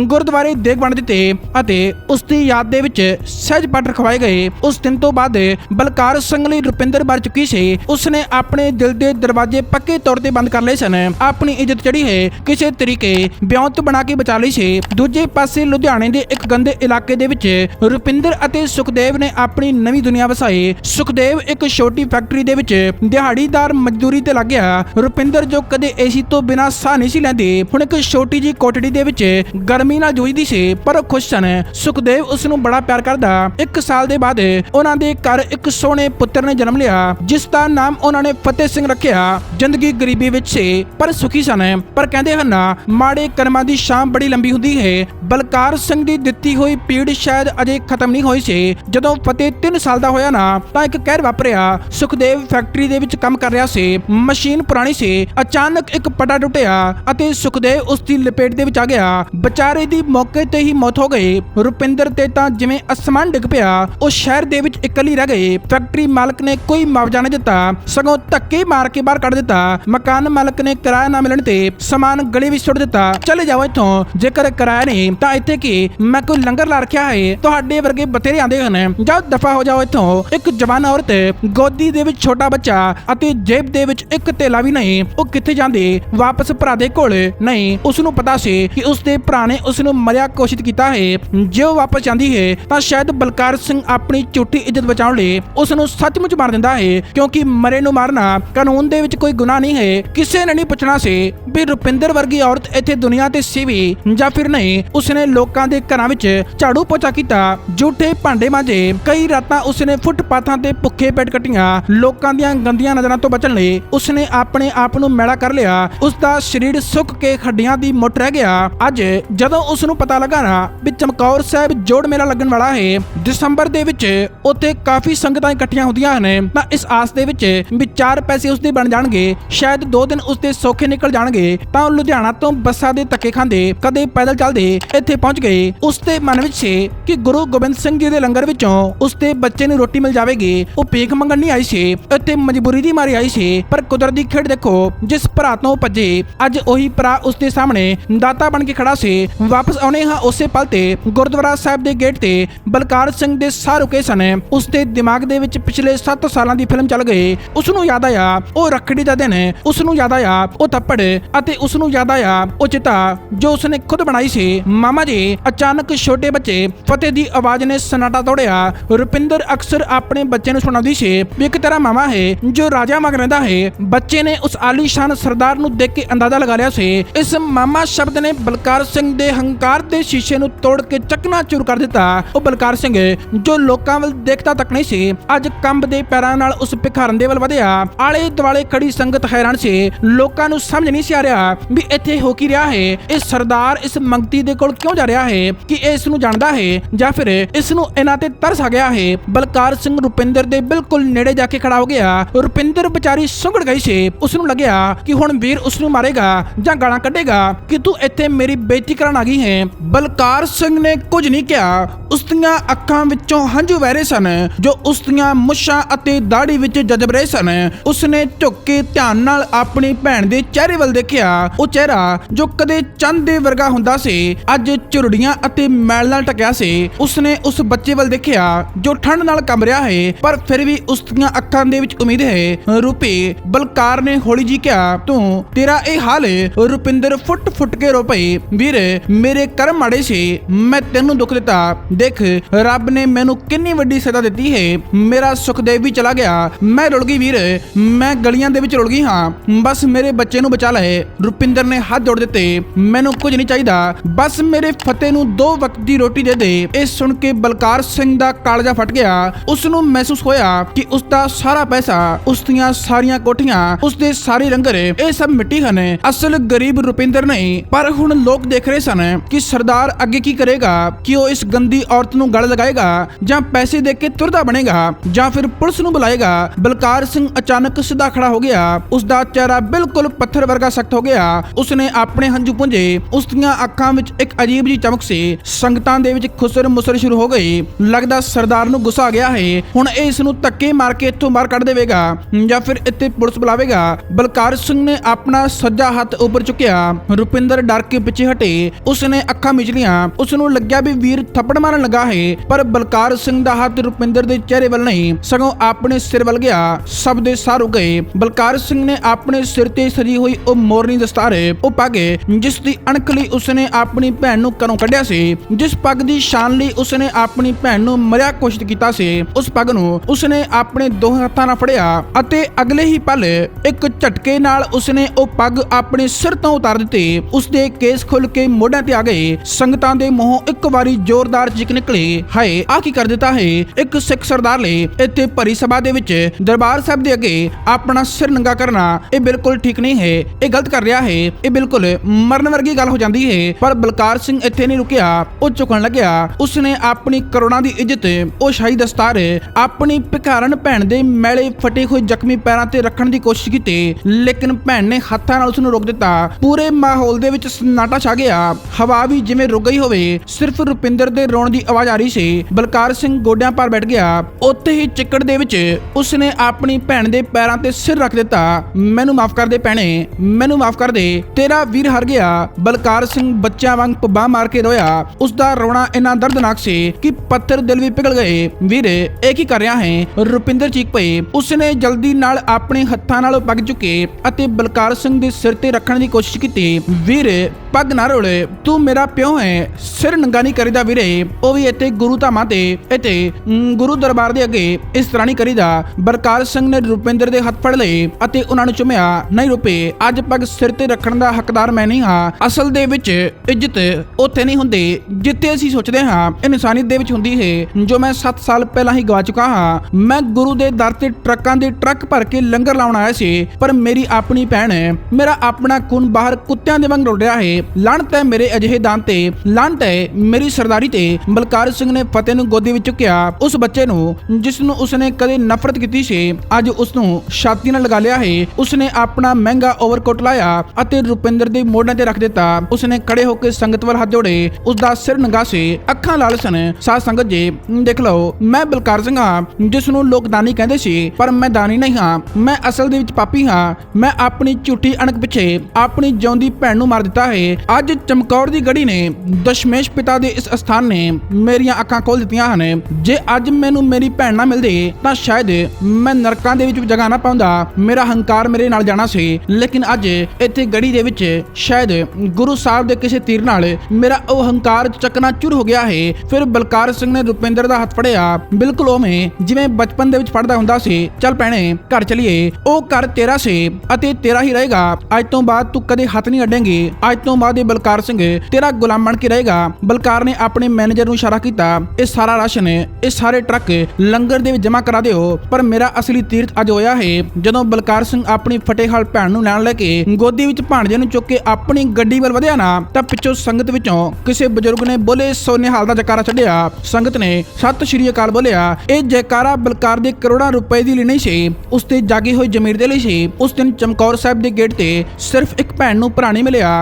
Speaker 1: ਗੁਰਦੁਆਰੇ ਦੇਗ ਬਣ ਦਿੱਤੇ ਅਤੇ ਉਸ ਦੀ ਯਾਦ ਦੇ ਵਿੱਚ ਸਹਿਜ ਪਾਠ ਰਖਵਾਏ ਗਏ। ਉਸ ਦਿਨ ਤੋਂ ਬਾਅਦ ਬਲਕਾਰ ਸਿੰਘ ਲਈ ਰੁਪਿੰਦਰ ਮਰ ਚੁੱਕੀ ਸੀ। ਉਸਨੇ ਆਪਣੇ ਦਿਲ ਦੇ ਦਰਵਾਜ਼ੇ ਪੱਕੇ ਤੌਰ ਤੇ ਬੰਦ ਕਰ ਲਏ ਸਨ। ਆਪਣੀ ਇੱਜ਼ਤ ਚੜੀ ਹੈ ਕਿਸੇ ਤਰੀਕੇ ਬਿਉਂਤ ਬਣਾ ਕੇ ਬਚਾ ਲਈ ਸੀ। ਦੂਜੇ ਪਾਸੇ ਲੁਧਿਆਣੇ ਦੇ ਇੱਕ ਗੰਦੇ ਇਲਾਕੇ ਦੇ ਵਿੱਚ ਰੁਪਿੰਦਰ ਅਤੇ ਸੁਖਦੇਵ ਨੇ ਆਪਣੀ ਨਵੀਂ ਦੁਨੀਆ ਵਸਾਈ। ਸੁਖਦੇਵ ਇੱਕ ਛੋਟੀ ਫੈਕਟਰੀ ਦੇ ਵਿੱਚ ਦਿਹਾੜੀਦਾਰ ਮਜ਼ਦੂਰੀ ਤੇ ਲੱਗ ਗਿਆ। ਰੁਪਿੰਦਰ ਜੋ ਕਦੇ ਏਸੀ ਤੋਂ ਬਿਨਾਂ ਸਾਹ ਨਹੀਂ ਸੀ ਲੈਂਦੇ, ਹੁਣ ਇੱਕ ਛੋਟੀ ਜੀ ਕੋਠੜੀ ਦੇ ਵਿੱਚ ਗਰਮੀ ਨਾਲ ਜੂਝਦੀ ਸੀ, ਪਰ ਖੁਸ਼ ਸਨ। ਸੁਖਦੇਵ ਉਸ ਨੂੰ ਬੜਾ ਪਿਆਰ ਕਰਦਾ। ਇੱਕ ਸਾਲ ਦੇ ਬਾਅਦ ਉਹਨਾਂ ਦੇ ਘਰ ਇੱਕ ਸੋਹਣੇ ਪੁੱਤਰ ਨੇ ਜਨਮ ਲਿਆ, ਜਿਸ ਦਾ ਨਾਮ ਉਹਨਾਂ ਨੇ ਫਤਿਹ ਸਿੰਘ ਰੱਖਿਆ। ਜ਼ਿੰਦਗੀ ਗਰੀਬੀ ਵਿੱਚ ਸੀ, ਪਰ ਸੁਖੀ ਸਨ। ਪਰ ਕਹਿੰਦੇ ਹਨ ਮਾੜੇ ਕਰਮਾਂ ਦੀ ਸ਼ਾਮ ਬੜੀ ਲੰਬੀ ਹੁੰਦੀ ਹੈ। ਬਲਕਾਰ ਸਿੰਘ ਦੀ ਦਿੱਤੀ ਹੋਈ ਪੀੜ ਸ਼ਾਇਦ ਅਜੇ ਖਤਮ ਨਹੀਂ ਹੋਈ ਸੀ। ਜਦੋਂ ਫਤਿਹ 3 ਸਾਲ ਦਾ ਹੋਇਆ ਨਾ, ਤਾਂ ਇੱਕ ਕਹਿਰ ਵਾਪਰਿਆ। ਸੁਖਦੇਵ ਫੈਕਟਰੀ ਦੇ ਵਿੱਚ ਕੰਮ ਕਰ ਰਿਹਾ ਸੀ। ਮਸ਼ੀਨ ਪੁਰਾਣੀ ਸੀ। ਅਚਾਨਕ ਇੱਕ ਪਟਾ ਟੁੱਟਿਆ ਅਤੇ ਸੁਖਦੇਵ ਉਸ ਦੀ ਲਪੇਟ ਦੇ ਵਿੱਚ ਆ ਗਿਆ। ਵਿਚਾਰੇ ਦੀ ਮੌਕੇ ਤੇ ਹੀ ਮੌਤ ਹੋ ਗਈ। ਰੁਪਿੰਦਰ ਤੇ ਤਾਂ ਜਿਵੇਂ ਅਸਮਾਨ ਡਿੱਗ ਪਿਆ, ਉਹ ਸ਼ਹਿਰ ਦੇ ਵਿੱਚ ਇਕੱਲੀ ਰਹਿ ਗਈ ਫੈਕਟਰੀ ਮਾਲਕ ਨੇ ਕੋਈ ਮੁਆਵਜ਼ਾ ਨਹੀਂ ਦਿੱਤਾ। ਸਗੋਂ ਧੱਕੇ ਮਾਰ ਕੇ ਬਾਹਰ ਕੱਢ ਦਿੱਤਾ। ਮਕਾਨ ਮਾਲਕ ਨੇ ਕਿਰਾਇਆ ਨਾ ਮਿਲਣ ਤੇ ਸਮਾਨ ਗਲੀ ਵਿੱਚ ਸੁੱਟ ਦਿੱਤਾ। ਚਲੇ ਜਾਓ ਇੱਥੋਂ। ਜੇਕਰ ਕਿਰਾਇਆ ਨਹੀਂ, ਤਾਂ ਇੱਥੇ ਕੀ? ਮੈਂ ਕੋਈ ਲੰਗਰ ਲਾ ਰੱਖਿਆ ਹੈ। ਤੁਹਾਡੇ ਵਰਗੇ ਬਥੇਰੇ ਆਂਦੇ ਹਨ। ਜਾਓ, ਦਫਾ ਹੋ ਜਾਓ ਇੱਥੋਂ। ਇੱਕ ਜਵਾਨ ਔਰਤ, ਗੋਦੀ ਦੇ ਵਿੱਚ ਛੋਟਾ ਬੱਚਾ ਅਤੇ ਜੇਬ ਦੇ ਵਿੱਚ ਇੱਕ ਤੇਲਾ ਵੀ ਨਹੀਂ। ਉਹ ਕਿੱਥੇ ਜਾਂਦੇ? ਵਾਪਸ ਭਰਾ ਦੇ ਕੋਲ। ਨਹੀਂ ਉਸ ਨੂੰ ਪਤਾ ਸੀ ਕਿ ਉਸ ਦੇ ਭਰਾ ਨੇ ਉਸ ਨੂੰ ਮਰਿਆ ਘੋਸ਼ਿਤ ਕੀਤਾ ਹੈ। ਜੇ ਉਹ ਵਾਪਸ ਜਾਂਦੀ ਹੈ, ਤਾਂ ਸ਼ਾਇਦ ਬਲਕਾਰ ਸਿੰਘ ਆਪਣੀ ਝੂਠੀ ਇੱਜ਼ਤ ਬਚਾਉਣ ਲਈ ਉਸ ਨੂੰ ਸੱਚਮੁੱਚ ਮਾਰ ਦਿੰਦਾ ਹੈ, ਕਿਉਂਕਿ ਮਰੇ ਨੂੰ ਮਾਰਨਾ ਕਾਨੂੰਨ ਦੇ ਵਿੱਚ ਕੋਈ ਗੁਨਾਹ ਨਹੀਂ ਹੈ। ਕਿਸੇ ਨੇ ਨਹੀਂ ਪੁੱਛਣਾ ਸੀ ਵੀ ਰੁਪਿੰਦਰ ਵਰਗੀ ਔਰਤ ਇੱਥੇ ਦੁਨੀਆ ਤੇ ਸੀ ਵੀ, ਜਾਂ ਫਿਰ ਨਹੀਂ, ਉਸਨੇ ਲੋਕਾਂ ਦੇ ਘਰਾਂ ਵਿੱਚ ਝਾੜੂ ਪੋਚਾ ਕੀਤਾ। ਝੂਠੇ ਭਾਂਡੇ ਮਾਂਜੇ, ਕਈ ਰਾਤਾਂ ਉਸਨੇ ਫੁੱਟਪਾਥਾਂ ਤੇ ਭੁੱਖੇ ਪੈਟ ਕੱਟੀਆਂ। ਲੋਕਾਂ ਦੀਆਂ ਗੰਦੀਆਂ ਨਜ਼ਰਾਂ ਤੋਂ ਬਚਣ ਲਈ ਉਸਨੇ ਆਪਣੇ ਆਪ ਨੂੰ ਮੈਲਾ ਕਰ ਲਿਆ। ਉਸ ਦਾ ਸਰੀਰ ਸੁੱਕ ਕੇ ਹੱਡੀਆਂ ਦੀ ਮੁੱਠ ਰਹਿ ਗਿਆ। ਅੱਜ ਜਦੋਂ ਉਸ ਨੂੰ ਪਤਾ ਲੱਗਾ ਨਾ ਵੀ ਚਮਕੌਰ ਸਾਹਿਬ ਜੋੜ ਮੇਲਾ ਲੱਗਣ ਵਾਲਾ ਹੈ, ਦਸੰਬਰ ਦੇ ਵਿੱਚ ਉੱਥੇ ਕਾਫੀ ਸੰਗਤਾਂ ਇਕੱਠੀਆਂ ਹੁੰਦੀਆਂ ਹਨ। ਤਾਂ ਇਸ ਆਸ ਦੇ ਵਿੱਚ ਵੀ ਚਾਰ ਪੈਸੇ ਉਸ ਦੇ ਬਣ ਜਾਣਗੇ, ਸ਼ਾਇਦ ਦੋ ਦਿਨ ਉਸ ਦੇ ਸੌਖੇ ਨਿਕਲ ਜਾਣਗੇ। ਤਾਂ ਲੁਧਿਆਣਾ ਤੋਂ ਬੱਸਾਂ ਦੇ ਧੱਕੇ ਖਾਂਦੇ ਕਦੇ ਪੈਦਲ ਚੱਲਦੇ ਇੱਥੇ ਪਹੁੰਚ ਗਏ। ਉਸ ਦੇ ਮਨ ਵਿੱਚ ਸੀ ਕਿ ਗੁਰੂ ਗੋਬਿੰਦ ਸਿੰਘ ਜੀ ਦੇ ਲੰਗਰ ਵਿੱਚੋਂ ਉਸ ਦੇ ਬੱਚੇ ਨੂੰ ਰੋਟੀ ਮਿਲ ਜਾਵੇਗੀ। ਉਹ ਭੀਖ ਮੰਗਣ ਨਹੀਂ ਆਈ ਸੀ, ਇੱਥੇ ਮਜਬੂਰੀ ਦੀ ਮਾਰੀ ਆਈ ਸੀ। ਪਰ ਕੁਦਰਤ ਦੀ ਖੇਡ ਦੇਖੋ, ਜਿਸ ਭਰਾ ਤੋਂ ਭੱਜੇ, ਅੱਜ ਉਹੀ ਭਰਾ ਉਸ ਦੇ ਸਾਹਮਣੇ ਦਾਤਾ ਬਣ ਕੇ ਖੜਾ ਸੀ। ਵਾਪਸ ਆਉਣੇ ਹਾਂ ਉਸੇ ਪਲ ਤੇ ਗੁਰਦੁਆਰਾ ਸਾਹਿਬ ਦੇ ਗੇਟ ਤੇ ਬਲਕਾਰ ਸਿੰਘ ਦੇ ਸਾਹ ਰੁਕੇ ਸਨ। ਉਸ ਦੇ ਦਿਮਾਗ ਦੇ ਵਿੱਚ ਪਿਛਲੇ 7 ਸਾਲਾਂ ਦੀ ਫਿਲਮ ਚੱਲ ਗਈ। ਉਸ ਨੂੰ ਯਾਦ ਆਇਆ, ਉਹ ਰੱਖੜੀ ਦਾ ਦਿਨ। ਉਸ ਨੂੰ ਯਾਦ ਆਇਆ, ਉਹ ਥੱਪੜ ਅਤੇ ਉਸ ਨੂੰ ਯਾਦ ਆਇਆ, ਉਹ ਚਿਤਾ ਜੋ ਉਸਨੇ ਖੁਦ ਬਣਾਈ ਸੀ। ਮਾਮਾ ਜੀ, ਅਚਾਨਕ ਛੋਟੇ ਬੱਚੇ ਫਤਿਹ ਦੀ ਆਵਾਜ਼ ਨੇ ਸਨਾਟਾ ਤੋੜਿਆ। ਰੁਪਿੰਦਰ ਅਕਸਰ ਆਪਣੇ ਬੱਚੇ ਨੂੰ ਸੁਣਾਉਂਦੀ ਸੀ ਵੀ ਇੱਕ ਤਰ੍ਹਾਂ ਮਾਮਾ ਹੈ, ਜੋ ਰਾਜਾ ਮਗ ਰਹਿੰਦਾ ਹੈ। ਬੱਚੇ ਨੇ ਉਸ ਆਲੀਸ਼ਾਨ ਸਰਦਾਰ ਨੂੰ ਦੇਖ ਕੇ ਅੰਦਾਜ਼ਾ ਲਗਾ ਲਿਆ ਸੀ। ਇਸ ਮਾਮਾ ਸ਼ਬਦ ਨੇ ਬਲਕਾਰ ਸਿੰਘ ਦੇ ਹੰਕਾਰ ਦੇ ਸ਼ੀਸ਼ੇ ਨੂੰ ਤੋੜ ਕੇ ਚੱਕਣਾ ਚੂਰ ਕਰ ਦਿੱਤਾ। ਉਹ ਬਲਕਾਰ ਸਿੰਘ, ਜੋ ਲੋਕਾਂ ਵੱਲ ਦੇਖਦਾ ਤੱਕ ਨਹੀਂ ਸੀ, ਅੱਜ ਕੰਬ ਦੇ ਪੈਰਾਂ ਨਾਲ ਉਸ ਭਿਖਾਰਨ ਦੇ ਵੱਲ ਵਧਿਆ। ਆਲੇ ਦੁਆਲੇ ਖੜੀ ਸੰਗਤ ਹੈਰਾਨ ਸੀ। ਲੋਕਾਂ ਨੂੰ ਸਮਝ ਨਹੀਂ ਸੀ ਆ ਰਿਹਾ ਵੀ ਇੱਥੇ ਹੋ ਕੀ ਰਿਹਾ ਹੈ। ਇਹ ਸਰਦਾਰ ਇਸ ਮੰਗਤੀ ਦੇ ਕੋਲ ਕਿਉਂ ਜਾ ਰਿਹਾ ਹੈ ਕਿ ਇਹ ਇਸ ਨੂੰ ਜਾਣਦਾ ਹੈ ਜਾਂ ਫਿਰ ਇਸ ਨੂੰ ਇਹਨਾਂ ਤੇ ਤਰਸ ਆ ਗਿਆ ਹੈ? ਬਲਕਾਰ ਸਿੰਘ ਰੁਪਿੰਦਰ ਦੇ ਬਿਲਕੁਲ ਨੇੜੇ ਜਾ ਕੇ ਖੜਾ ਹੋ ਗਿਆ। ਰੁਪਿੰਦਰ ਵਿਚਾਰੀ ਸੁੰਗੜ ਗਈ ਸੀ। ਉਸ ਨੂੰ ਲੱਗਿਆ ਕਿ ਹੁਣ ਵੀਰ ਉਸ ਨੂੰ ਮਾਰੇਗਾ ਜਾਂ ਗਾਲਾਂ ਕੱਢੇਗਾ ਕਿ ਤੂੰ ਇੱਥੇ ਮੇਰੀ ਬੇਇੱਜ਼ਤੀ ਕਰਨ ਆ ਗਈ ਹੈ। ਬਲਕਾਰ ਸਿੰਘ ਨੇ ਕੁਝ ਨਹੀਂ ਕਿਹਾ। ਉਸ ਦੀਆਂ ਅੱਖਾਂ ਵਿੱਚੋਂ ਹੰਝੂ ਵਹਿ ਰਹੇ ਸਨ, ਜੋ ਉਸ ਦੀਆਂ ਮੁੱਛਾਂ ਅਤੇ ਦਾੜੀ ਵਿੱਚ ਜਜ਼ਬ ਰਹੇ ਸਨ। ਉਸ ਨੇ ਝੁੱਕ ਕੇ ਧਿਆਨ ਨਾਲ ਆਪਣੀ ਭੈਣ ਦੇ ਚਿਹਰੇ ਵੱਲ ਦੇਖਿਆ। ਉਹ ਚਿਹਰਾ ਜੋ ਕਦੇ ਚੰਦ ਦੇ ਵਰਗਾ ਹੁੰਦਾ ਸੀ, ਅੱਜ ਚੁਰੜੀਆਂ ਅਤੇ ਮੈਲ ਨਾਲ ਟਕਿਆ ਸੀ। ਉਸ ਨੇ ਉਸ ਬੱਚੇ ਵੱਲ ਦੇਖਿਆ, ਜੋ ਠੰਡ ਨਾਲ ਕੰਬ ਰਿਹਾ ਹੈ, ਪਰ ਫਿਰ ਵੀ ਉਸ ਦੀਆਂ ਅੱਖਾਂ ਦੇ ਵਿੱਚ ਉਮੀਦ ਹੈ। ਰੂਪੀ, ਬਲਕਾਰ ਨੇ ਹੌਲੀ ਜੀ ਕਿਹਾ, ਤੂੰ, ਤੇਰਾ ਇਹ ਹਾਲ ਰੁਪਿੰਦਰ ਰੁਪਿੰਦਰ ਫੁੱਟ ਫੁੱਟ ਕੇ ਰੋ ਪਈ, ਵੀਰ, ਮੇਰੇ ਕਰਮ ਮਾੜੇ ਸੀ, ਮੈਂ ਤੈਨੂੰ ਦੁੱਖ ਦਿੱਤਾ। ਦੇਖ, ਰੱਬ ਨੇ ਮੈਨੂੰ ਕਿੰਨੀ ਵੱਡੀ ਸਜ਼ਾ ਦਿੱਤੀ ਹੈ। ਮੇਰਾ ਸੁਖਦੇਵ ਵੀ ਚਲਾ ਗਿਆ। ਮੈਂ ਰੁਲ ਗਈ, ਵੀਰ। ਮੈਂ ਗਲੀਆਂ ਦੇ ਵਿੱਚ ਰੁਲ ਗਈ ਹਾਂ। ਬਸ ਮੇਰੇ ਬੱਚੇ ਨੂੰ ਬਚਾ ਲੈ ਰੁਪਿੰਦਰ ਨੇ ਹੱਥ ਜੋੜ ਦਿੱਤੇ। ਮੈਨੂੰ ਕੁਝ ਨਹੀਂ ਚਾਹੀਦਾ। ਬਸ ਮੇਰੇ ਫਤਿਹ ਨੂੰ ਦੋ ਵਕਤ ਦੀ ਰੋਟੀ ਦੇ ਦੇ। ਇਹ ਸੁਣ ਕੇ ਬਲਕਾਰ ਸਿੰਘ ਦਾ ਕਾਲਜਾ ਫਟ ਗਿਆ। ਉਸ ਨੂੰ ਮਹਿਸੂਸ ਹੋਇਆ ਕਿ ਉਸ ਦਾ ਸਾਰਾ ਪੈਸਾ ਉਸ ਦੀਆਂ ਸਾਰੀਆਂ ਕੋਠੀਆਂ ਉਸ ਦੇ ਸਾਰੇ ਲੰਗਰ, ਇਹ ਸਭ ਮਿੱਟੀ ਹਨ। ਅਸਲ ਗਰੀਬ ਰੁਪਿੰਦਰ ਨਹੀਂ, ਪਰ ਹੁਣ ਲੋਕ ਦੇਖ ਰਹੇ ਸਨ ਕਿ ਸਰਦਾਰ ਅੱਗੇ ਕੀ ਕਰੇਗਾ, ਕਿ ਉਹ ਇਸ ਗੰਦੀ ਔਰਤ ਨੂੰ ਗਲ ਲਗਾਏਗਾ, ਜਾਂ ਪੈਸੇ ਦੇ ਕੇ ਤੁਰਦਾ ਬਣੇਗਾ, ਜਾਂ ਫਿਰ ਪੁਲਿਸ ਨੂੰ ਬੁਲਾਏਗਾ। ਬਲਕਾਰ ਸਿੰਘ ਅਚਾਨਕ ਸਿੱਧਾ ਖੜਾ ਹੋ ਗਿਆ। ਉਸ ਦਾ ਚਿਹਰਾ ਬਿਲਕੁਲ ਪੱਥਰ ਵਰਗਾ ਸਖਤ ਹੋ ਗਿਆ। ਉਸ ਆਪਣੇ ਹੰਝੂ ਪੁੰਝੇ, ਉਸ ਦੀਆਂ ਅੱਖਾਂ ਵਿੱਚ ਇੱਕ ਅਜੀਬ ਜੀ ਚਮਕ ਸੀ। ਸੰਗਤਾਂ ਦੇ ਵਿੱਚ ਖੁਸਰ ਮੁਸਰ ਸ਼ੁਰੂ ਹੋ ਗਈ। ਲੱਗਦਾ ਸਰਦਾਰ ਨੂੰ ਗੁੱਸਾ ਆ ਗਿਆ ਹੈ। ਹੁਣ ਇਹ ਇਸ ਨੂੰ ਧੱਕੇ ਮਾਰ ਕੇ ਇੱਥੋਂ ਬਾਹਰ ਕੱਢ ਦੇਵੇਗਾ, ਜਾਂ ਫਿਰ ਇੱਥੇ ਪੁਲਿਸ ਬੁਲਾਵੇਗਾ। ਬਲਕਾਰ ਸਿੰਘ ਨੇ ਆਪਣਾ ਸੱਜਾ ਹੱਥ ਉੱਪਰ ਚੁੱਕਿਆ। ਰੁਪਿੰਦਰ ਡਰ ਕੇ ਪਿੱਛੇ ਹਟੇ। ਉਸ ਨੇ ਅੱਖਾਂ ਮਿਚਲੀਆਂ ਉਸ ਨੂੰ ਲੱਗਿਆ ਵੀ ਵੀਰ ਥੱਪੜ ਮਾਰਨ ਲੱਗਾ ਹੈ, ਪਰ ਬਲਕਾਰ ਸਿੰਘ ਦਾ ਹੱਥ ਰੁਪਿੰਦਰ ਦੇ ਚਿਹਰੇ ਵੱਲ ਨਹੀਂ, ਸਗੋਂ ਆਪਣੇ ਸਿਰ ਵੱਲ ਗਿਆ। ਸਭ ਦੇ ਸਾਹ ਰੁਕ ਗਏ। ਬਲਕਾਰ ਸਿੰਘ ਨੇ ਆਪਣੇ ਸਿਰ ਤੇ ਸਜੀ ਹੋਈ ਉਹ ਮੋਰਨੀ ਦਸਤਾਰ ਉਹ ਪੱਗ, ਜਿਸ ਦੀ ਅਣਖ ਲਈ ਉਸ ਨੇ ਆਪਣੀ ਭੈਣ ਨੂੰ ਘਰੋਂ ਕੱਢਿਆ ਸੀ, ਜਿਸ ਪੱਗ ਦੀ ਸ਼ਾਨ ਲਈ ਉਸ ਨੇ ਆਪਣੀ ਭੈਣ ਨੂੰ ਮਰਿਆ ਕੋਸ਼ਿਸ਼ ਕੀਤਾ ਸੀ। ਉਸ ਪੱਗ ਨੂੰ ਉਸ ਨੇ ਆਪਣੇ ਦੋਹਾਂ ਹੱਥਾਂ ਨਾਲ ਫੜਿਆ ਅਤੇ ਅਗਲੇ ਹੀ ਪਲ ਇੱਕ ਝਟਕੇ ਨਾਲ ਉਸ ਨੇ ਉਹ ਪੱਗ ਆਪਣੇ ਸਿਰ ਤੋਂ ਉਤਾਰ ਦਿੱਤੀ ਉਸ ਦੇ ਕੇਸ ਖੁੱਲ ਕੇ ਮੋਢਿਆਂ ਤੇ ਆ ਗਏ। ਸੰਗਤਾਂ ਦੇ ਮੂੰਹੋਂ ਇੱਕ ਵਾਰੀ ਜ਼ੋਰਦਾਰ ਚੀਕ ਨਿਕਲੀ। ਹਾਏ ਆ ਕੀ ਕਰ ਦਿੱਤਾ ਹੈ? ਇੱਕ ਸਿੱਖ ਸਰਦਾਰ ਲਈ ਇੱਥੇ ਭਰੀ ਸਭਾ ਦੇ ਵਿੱਚ ਦਰਬਾਰ ਸਾਹਿਬ ਦੇ ਅੱਗੇ ਆਪਣਾ ਸਿਰ ਨੰਗਾ ਕਰਨਾ, ਇਹ ਬਿਲਕੁਲ ਠੀਕ ਨਹੀਂ ਹੈ। ਇਹ ਗਲਤ ਕਰ ਰਿਹਾ ਹੈ। ਇਹ ਬਿਲਕੁਲ ਮਰਨ ਵਰਗੀ ਗੱਲ ਹੋ ਜਾਂਦੀ ਹੈ। ਪਰ ਬਲਕਾਰ ਸਿੰਘ ਇੱਥੇ ਨਹੀਂ ਰੁਕਿਆ। ਉਹ ਝੁਕਣ ਲੱਗਿਆ। ਉਸਨੇ ਆਪਣੀ ਕਰੋੜਾਂ ਦੀ ਇੱਜ਼ਤ, ਉਹ ਸ਼ਾਹੀ ਦਸਤਾਰ, ਆਪਣੀ ਭਿਖਾਰਨ ਭੈਣ ਦੇ ਮੈਲੇ ਫਟੇ ਹੋਏ ਜ਼ਖਮੀ ਪੈਰਾਂ ਤੇ ਰੱਖਣ ਦੀ ਕੋਸ਼ਿਸ਼ ਕੀਤੀ। ਲੇਕਿਨ ਭੈਣ ਨੇ ਹੱਥਾਂ ਨਾਲ ਉਸ ਨੂੰ ਰੋਕ ਦਿੱਤਾ। ਪੂਰੇ ਮਾਹੌਲ ਦੇ ਵਿੱਚ ਸਨਾਟਾ ਛਾ ਗਿਆ। ਹਵਾ ਵੀ ਜਿਵੇਂ ਰੁਕ ਗਈ ਹੋਵੇ, ਸਿਰਫ ਰੁਪਿੰਦਰ ਦੇ ਰੋਣ ਦੀ ਆਵਾਜ਼ ਆ ਰਹੀ ਸੀ। ਬਲਕਾਰ ਸਿੰਘ ਗੋਡਿਆਂ ਪਰ ਬੈਠ ਗਿਆ। ਉੱਥੇ ਹੀ ਚਿੱਕੜ ਦੇ ਵਿੱਚ ਉਸਨੇ ਆਪਣੀ ਭੈਣ ਦੇ ਪੈਰਾਂ ਤੇ ਸਿਰ ਰੱਖ ਦਿੱਤਾ। ਮੈਨੂੰ ਮਾਫ ਕਰ ਦੇ ਭੈਣੇ, ਮੈਨੂੰ ਮਾਫ ਕਰ ਦੇ। ਤੇਰਾ ਵੀਰ ਹਰ ਗਿਆ। ਬਲਕਾਰ ਸਿੰਘ ਬੱਚਿਆਂ ਵਾਂਗ ਪੱਬਾਂ ਮਾਰ ਕੇ ਰੋਇਆ। ਉਸ ਦਾ ਰੋਣਾ ਇੰਨਾ ਦਰਦਨਾਕ ਸੀ ਕਿ ਪੱਥਰ ਦਿਲ ਵੀ ਪਿਘਲ ਗਏ। ਵੀਰ, ਇਹ ਕੀ ਕਰ ਰਿਹਾ ਹੈ? ਰੁਪਿੰਦਰ ਚੀਕ ਪਈ। ਉਸਨੇ ਜਲਦੀ ਨਾਲ ਆਪਣੇ ਹੱਥਾਂ ਨਾਲ ਪੱਗ ਚੁੱਕੇ ਅਤੇ ਬਲਕਾਰ ਸਿੰਘ ਦੇ ਸਿਰ ਤੇ ਰੱਖਣ ਦੀ ਕੋਸ਼ਿਸ਼ ਕੀਤੀ। ਵੀਰ ਪੱਗ ਨਾ ਰੋਲੇ, ਤੂੰ ਮੇਰਾ ਪਿਓ ਹੈ, ਸਿਰ ਨੰਗਾ ਨਹੀਂ ਕਰੀਦਾ ਵੀਰੇ। ਉਹ ਵੀ ਇੱਥੇ ਗੁਰੂ ਧਾਮਾਂ ਤੇ, ਇੱਥੇ ਗੁਰੂ ਦਰਬਾਰ ਦੇ ਅੱਗੇ ਇਸ ਤਰ੍ਹਾਂ ਨਹੀਂ ਕਰੀਦਾ। ਬਲਕਾਰ ਸਿੰਘ ਨੇ ਰੁਪਿੰਦਰ ਦੇ ਹੱਥ ਫੜ ਲਏ ਅਤੇ ਉਹਨਾਂ ਨੂੰ ਚੁੰਮਿਆ। ਨਹੀਂ ਰੁਪਏ ਅੱਜ ਪੱਗ ਸਿਰ ਤੇ ਰੱਖਣ ਦਾ ਹੱਕਦਾਰ ਮੈਂ ਨਹੀਂ ਹਾਂ। ਅਸਲ ਦੇ ਵਿੱਚ ਇੱਜ਼ਤ ਉੱਥੇ ਨਹੀਂ ਹੁੰਦੀ, ਜਿੱਥੇ ਅਸੀਂ ਸੋਚਦੇ ਹਾਂ, ਇਨਸਾਨੀਅਤ ਦੇ ਵਿੱਚ ਹੁੰਦੀ ਹੈ। ਜੋ ਮੈਂ 7 ਸਾਲ ਪਹਿਲਾਂ ਹੀ ਗਵਾ ਚੁੱਕਾ ਹਾਂ, ਮੈਂ ਗੁਰੂ ਦੇ ਦਰ ਤੇ ਟਰੱਕਾਂ ਦੇ ਟਰੱਕ ਭਰ ਕੇ ਲੰਗਰ ਲਾਉਣ ਆਇਆ ਸੀ, ਪਰ ਮੇਰੀ ਆਪਣੀ ਭੈਣ, ਮੇਰਾ ਆਪਣਾ ਖੂਨ ਬਾਹਰ ਕੁੱਤਿਆਂ ਦੇ ਵਾਂਗ ਰੁਲ ਰਿਹਾ ਹੈ। ਲਾਹਣਤ ਹੈ ਮੇਰੇ ਅਜਿਹੇ ਦਾਨ ਤੇ ਲਾਹਣਤ ਹੈ ਮੇਰੀ ਸਰਦਾਰੀ ਤੇ। ਬਲਕਾਰ ਸਿੰਘ ਨੇ ਫਤਿਹ ਨੂੰ ਗੋਦੀ ਵਿੱਚ ਚੁੱਕਿਆ। ਉਸ ਬੱਚੇ ਨੂੰ, ਜਿਸ ਨੂੰ ਉਸਨੇ ਕਦੇ ਨਫ਼ਰਤ ਕੀਤੀ ਸੀ, ਅੱਜ ਉਸ ਨੂੰ ਛਾਤੀ ਨਾਲ ਲਗਾ ਲਿਆ ਹੈ। ਉਸਨੇ ਆਪਣਾ ਮਹਿੰਗਾ ਓਵਰਕੋਟ ਲਾਇਆ ਅਤੇ ਰੁਪਿੰਦਰ ਦੇ ਮੋਢਿਆਂ ਤੇ ਰੱਖ ਦਿੱਤਾ। ਉਸਨੇ ਖੜੇ ਹੋ ਕੇ ਸੰਗਤ ਵੱਲ ਹੱਥ ਜੋੜੇ। ਉਸ ਦਾ ਸਿਰ ਨੰਗਾ ਸੀ। ਅੱਖਾਂ ਲਾਲ ਸਨ। ਸਾਧ ਸੰਗਤ ਜੀ, ਦੇਖ ਲਓ, ਮੈਂ ਬਲਕਾਰ ਸਿੰਘ ਹਾਂ, ਜਿਸ ਨੂੰ ਲੋਕ ਦਾਨੀ ਕਹਿੰਦੇ ਸੀ, ਪਰ ਮੈਂ ਦਾਨੀ ਨਹੀਂ ਹਾਂ। ਮੈਂ ਅਸਲ ਦੇ ਵਿੱਚ ਪਾਪੀ ਹਾਂ। ਮੈਂ ਆਪਣੀ ਝੂਠੀ ਅਣਖ ਪਿੱਛੇ ਆਪਣੀ ਜਿਉਂਦੀ ਭੈਣ ਨੂੰ ਮਾਰ ਦਿੱਤਾ ਹੈ। ਅੱਜ ਚਮਕੌਰ ਦੀ ਗੜੀ ਨੇ ਦਸ਼ਮੇਸ਼ ਪਿਤਾ ਦੇ ਇਸ ਅਸਥਾਨ ਨੇ ਮੇਰੀਆਂ ਅੱਖਾਂ ਖੋਲ ਦਿੱਤੀਆਂ ਹਨ। ਜੇ ਅੱਜ ਮੈਨੂੰ ਮੇਰੀ ਭੈਣ ਨਾ ਮਿਲਦੀ, ਤਾਂ ਸ਼ਾਇਦ ਮੈਂ ਨਰਕਾਂ ਦੇ ਵਿੱਚ ਜਗ੍ਹਾ ਨਾ ਪਾਉਂਦਾ। ਮੇਰਾ ਹੰਕਾਰ ਮੇਰੇ ਨਾਲ ਜਾਣਾ ਸੀ, ਲੇਕਿਨ ਅੱਜ ਇੱਥੇ ਗੜੀ ਦੇ ਵਿੱਚ ਸ਼ਾਇਦ ਗੁਰੂ ਸਾਹਿਬ ਦੇ ਕਿਸੇ ਤੀਰ ਨਾਲ ਮੇਰਾ ਉਹ ਹੰਕਾਰ ਚੱਕਣਾ ਚੁਰ ਹੋ ਗਿਆ ਹੈ। ਫਿਰ ਬਲਕਾਰ ਸਿੰਘ ਨੇ ਰੁਪਿੰਦਰ ਦਾ ਹੱਥ ਫੜਿਆ। ਬਿਲਕੁਲ ਉਵੇਂ, ਜਿਵੇਂ ਬਚਪਨ ਦੇ ਵਿੱਚ ਫੜਦਾ ਹੁੰਦਾ ਸੀ। ਚੱਲ ਭੈਣੇ, ਘਰ ਚਲੀਏ। ਉਹ ਘਰ ਤੇਰਾ ਸੀ ਅਤੇ ਤੇਰਾ ਹੀ ਰਹੇਗਾ। ਅੱਜ ਤੋਂ ਬਾਅਦ ਤੂੰ ਕਦੇ ਹੱਥ ਨਹੀਂ ਅੱਡੇਂਗੀ। ਅੱਜ ਤੋਂ ਬਾਅਦ ਬਲਕਾਰ ਸਿੰਘ, ਤੇਰਾ ਗੁਲਾਮ ਬਣ ਕੇ ਰਹੇਗਾ। ਬਲਕਾਰ ਨੇ ਆਪਣੇ ਮੈਨੇਜਰ ਨੂੰ ਇਸ਼ਾਰਾ ਕੀਤਾ। ਇਹ ਸਾਰਾ ਰਾਸ਼ਨ, ਇਹ ਸਾਰੇ ਟਰੱਕ ਲੰਗਰ ਦੇ ਵਿੱਚ ਜਮ੍ਹਾਂ ਕਰਾ ਦਿਓ। ਪਰ ਮੇਰਾ ਅਸਲੀ ਤੀਰਥ ਅੱਜ ਹੋਇਆ ਹੈ। ਜਦੋਂ ਬਲਕਾਰ ਸਿੰਘ ਆਪਣੀ ਫਟੇਹਾਲ ਭੈਣ ਨੂੰ ਲੈਣ ਲੈ ਕੇ ਗੋਦੀ ਵਿੱਚ ਭਾਣਜੇ ਨੂੰ ਚੁੱਕ ਕੇ ਆਪਣੀ ਗੱਡੀ ਵੱਲ ਵਧਿਆ ਨਾ, ਤਾਂ ਪਿੱਛੋਂ ਸੰਗਤ ਵਿੱਚੋਂ ਕਿਸੇ ਬਜ਼ੁਰਗ ਨੇ ਬੋਲੇ ਸੋਨੇ ਹਾਲ ਦਾ ਜੈਕਾਰਾ ਛੱਡਿਆ। ਸੰਗਤ ਨੇ ਸਤਿ ਸ਼੍ਰੀ ਅਕਾਲ ਬੋਲਿਆ। ਇਹ ਜੈਕਾਰਾ ਬਲਕਾਰ ਦੇ ਕਰੋੜਾਂ ਰੁਪਏ ਦੀ ਲਈ ਨਹੀਂ ਸੀ। ਉਸ ਤੇ ਜਾਗੀ ਹੋਈ ਜ਼ਮੀਰ ਦੇ ਲਈ ਸੀ। ਉਸ ਦਿਨ ਚਮਕੌਰ ਸਾਹਿਬ ਦੇ ਗੇਟ ਤੇ ਸਿਰਫ ਇੱਕ ਭੈਣ ਨੂੰ ਭਰਾ ਨਹੀਂ ਮਿਲਿਆ।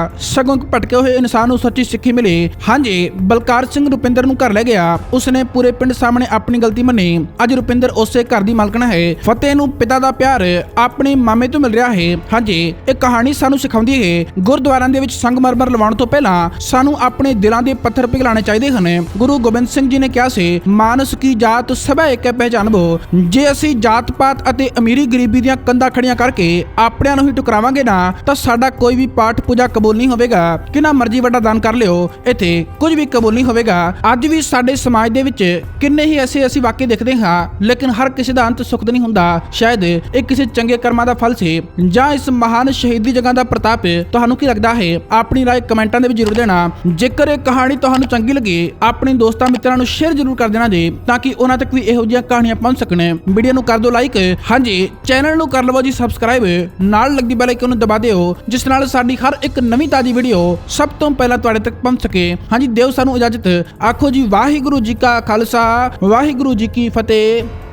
Speaker 1: ਸਗੋਂ ਇੱਕ ਭਟਕੇ ਹੋਏ ਇਨਸਾਨ ਨੂੰ ਸੱਚੀ ਸਿੱਖੀ ਮਿਲੀ। ਹਾਂਜੀ, ਬਲਕਾਰ ਸਿੰਘ ਰੁਪਿੰਦਰ ਨੂੰ ਘਰ ਲੈ ਗਿਆ। ਉਸਨੇ ਪੂਰੇ ਪਿੰਡ ਸਾਹਮਣੇ ਆਪਣੀ ਗਲਤੀ ਮੰਨੀ। ਅੱਜ ਰੁਪਿੰਦਰ ਉਸੇ ਘਰ ਦੀ ਮਾਲਕਣ ਹੈ। ਫਤਿਹ ਨੂੰ ਪਿਤਾ ਦਾ ਪਿਆਰ ਆਪਣੇ ਮਾਮੇ ਤੋਂ ਮਿਲ ਰਿਹਾ ਹੈ। ਹਾਂਜੀ, ਇਹ ਕਹਾਣੀ ਸਾਨੂੰ ਸਿਖਾਉਂਦੀ ਹੈ, ਗੁਰਦੁਆਰਿਆਂ ਦੇ ਵਿੱਚ ਸੰਗਮਰਮਰ ਲਵਾਉਣ ਤੋਂ ਪਹਿਲਾਂ ਸਾਨੂੰ ਆਪਣੇ ਦਿਲਾਂ ਦੇ ਪੱਥਰ ਪਿਘਲਾਣੇ ਚਾਹੀਦੇ ਹਨ। ਗੁਰੂ ਗੋਬਿੰਦ ਸਿੰਘ ਜੀ ਨੇ ਕਿਹਾ ਸੀ, ਮਾਨਸ ਕੀ ਜਾਤ ਸਭਾ ਇੱਕ ਪਹਿਚਾਨਬੋ ਜੇ ਅਸੀਂ ਜਾਤ ਪਾਤ ਅਤੇ ਅਮੀਰੀ ਗਰੀਬੀ ਦੀਆਂ ਕੰਧਾਂ ਖੜੀਆਂ ਕਰਕੇ ਆਪਣਿਆਂ ਨੂੰ ਹੀ ਟੁਕਰਾਵਾਂਗੇ ਨਾ, ਤਾਂ ਸਾਡਾ ਕੋਈ ਵੀ ਪਾਠ ਪੂਜਾ ਕਬੂਲ ਨਹੀਂ ਹੋਵੇਗਾ। ਕਿੰਨਾ ਮਰਜ਼ੀ ਵੱਡਾ ਦਾਨ ਕਰ ਲਿਓ ਇੱਥੇ ਕੁਝ ਵੀ ਕਬੂਲ ਨਹੀਂ ਹੋਵੇਗਾ ਅੱਜ ਵੀ ਸਾਡੇ ਸਮਾਜ ਦੇ ਵਿੱਚ ਕਿੰਨੇ ਹੀ ਐਸੇ ਅਸੀਂ ਵਾਕਿਆ ਦੇਖਦੇ ਹਾਂ ਲੇਕਿਨ ਹਰ ਕਿਸੇ ਦਾ ਅੰਤ ਸੁਖਦ ਨਹੀਂ ਹੁੰਦਾ ਸ਼ਾਇਦ ਇਹ ਕਿਸੇ ਚੰਗੇ ਕਰਮਾਂ ਦਾ ਫਲ ਸੀ ਜਾਂ ਇਸ ਮਹਾਨ ਸ਼ਹੀਦੀ ਜਗ੍ਹਾ ਦਾ ਪ੍ਰਤਾਪ ਤੁਹਾਨੂੰ ਕੀ ਲੱਗਦਾ ਹੈ ਆਪਣੀ رائے ਕਮੈਂਟਾਂ ਦੇ ਵਿੱਚ ਜ਼ਰੂਰ ਦੇਣਾ ਜੇਕਰ ਇਹ ਕਹਾਣੀ ਤੁਹਾਨੂੰ ਚੰਗੀ ਲੱਗੀ ਆਪਣੇ ਦੋਸਤਾਂ ਮਿੱਤਰਾਂ ਨੂੰ ਸ਼ੇਅਰ ਜ਼ਰੂਰ ਕਰ ਦੇਣਾ ਜੀ ਤਾਂ ਕਿ ਉਹਨਾਂ ਤੱਕ ਵੀ ਇਹੋ ਜਿਹੀਆਂ ਕਹਾਣੀਆਂ ਪਹੁੰਚ ਸਕਣ ਵੀਡੀਓ ਨੂੰ ਕਰ ਦਿਓ ਲਾਈਕ ਹਾਂਜੀ ਚੈਨਲ ਨੂੰ ਕਰ ਲਵੋ ਜੀ ਸਬਸਕ੍ਰਾਈਬ ਨਾਲ ਲੱਗਦੀ ਬੈਲ ਆਈਕਨ ਨੂੰ ਦਬਾ ਦਿਓ ਜਿਸ ਨਾਲ ਸਾਡੀ ਹਰ ਇੱਕ ਨਵੀਂ ਤਾਜ਼ੀ ਵੀਡੀਓ ਸਭ ਤੋਂ ਪਹਿਲਾਂ ਤੁਹਾਡੇ ਤੱਕ ਪਹੁੰਚ ਸਕੇ। ਹਾਂਜੀ, ਦਿਓ ਸਾਨੂੰ ਇਜਾਜ਼ਤ। ਆਖੋ ਜੀ, ਵਾਹਿਗੁਰੂ ਜੀ ਕਾ ਖਾਲਸਾ, ਵਾਹਿਗੁਰੂ ਜੀ ਕੀ ਫਤਿਹ।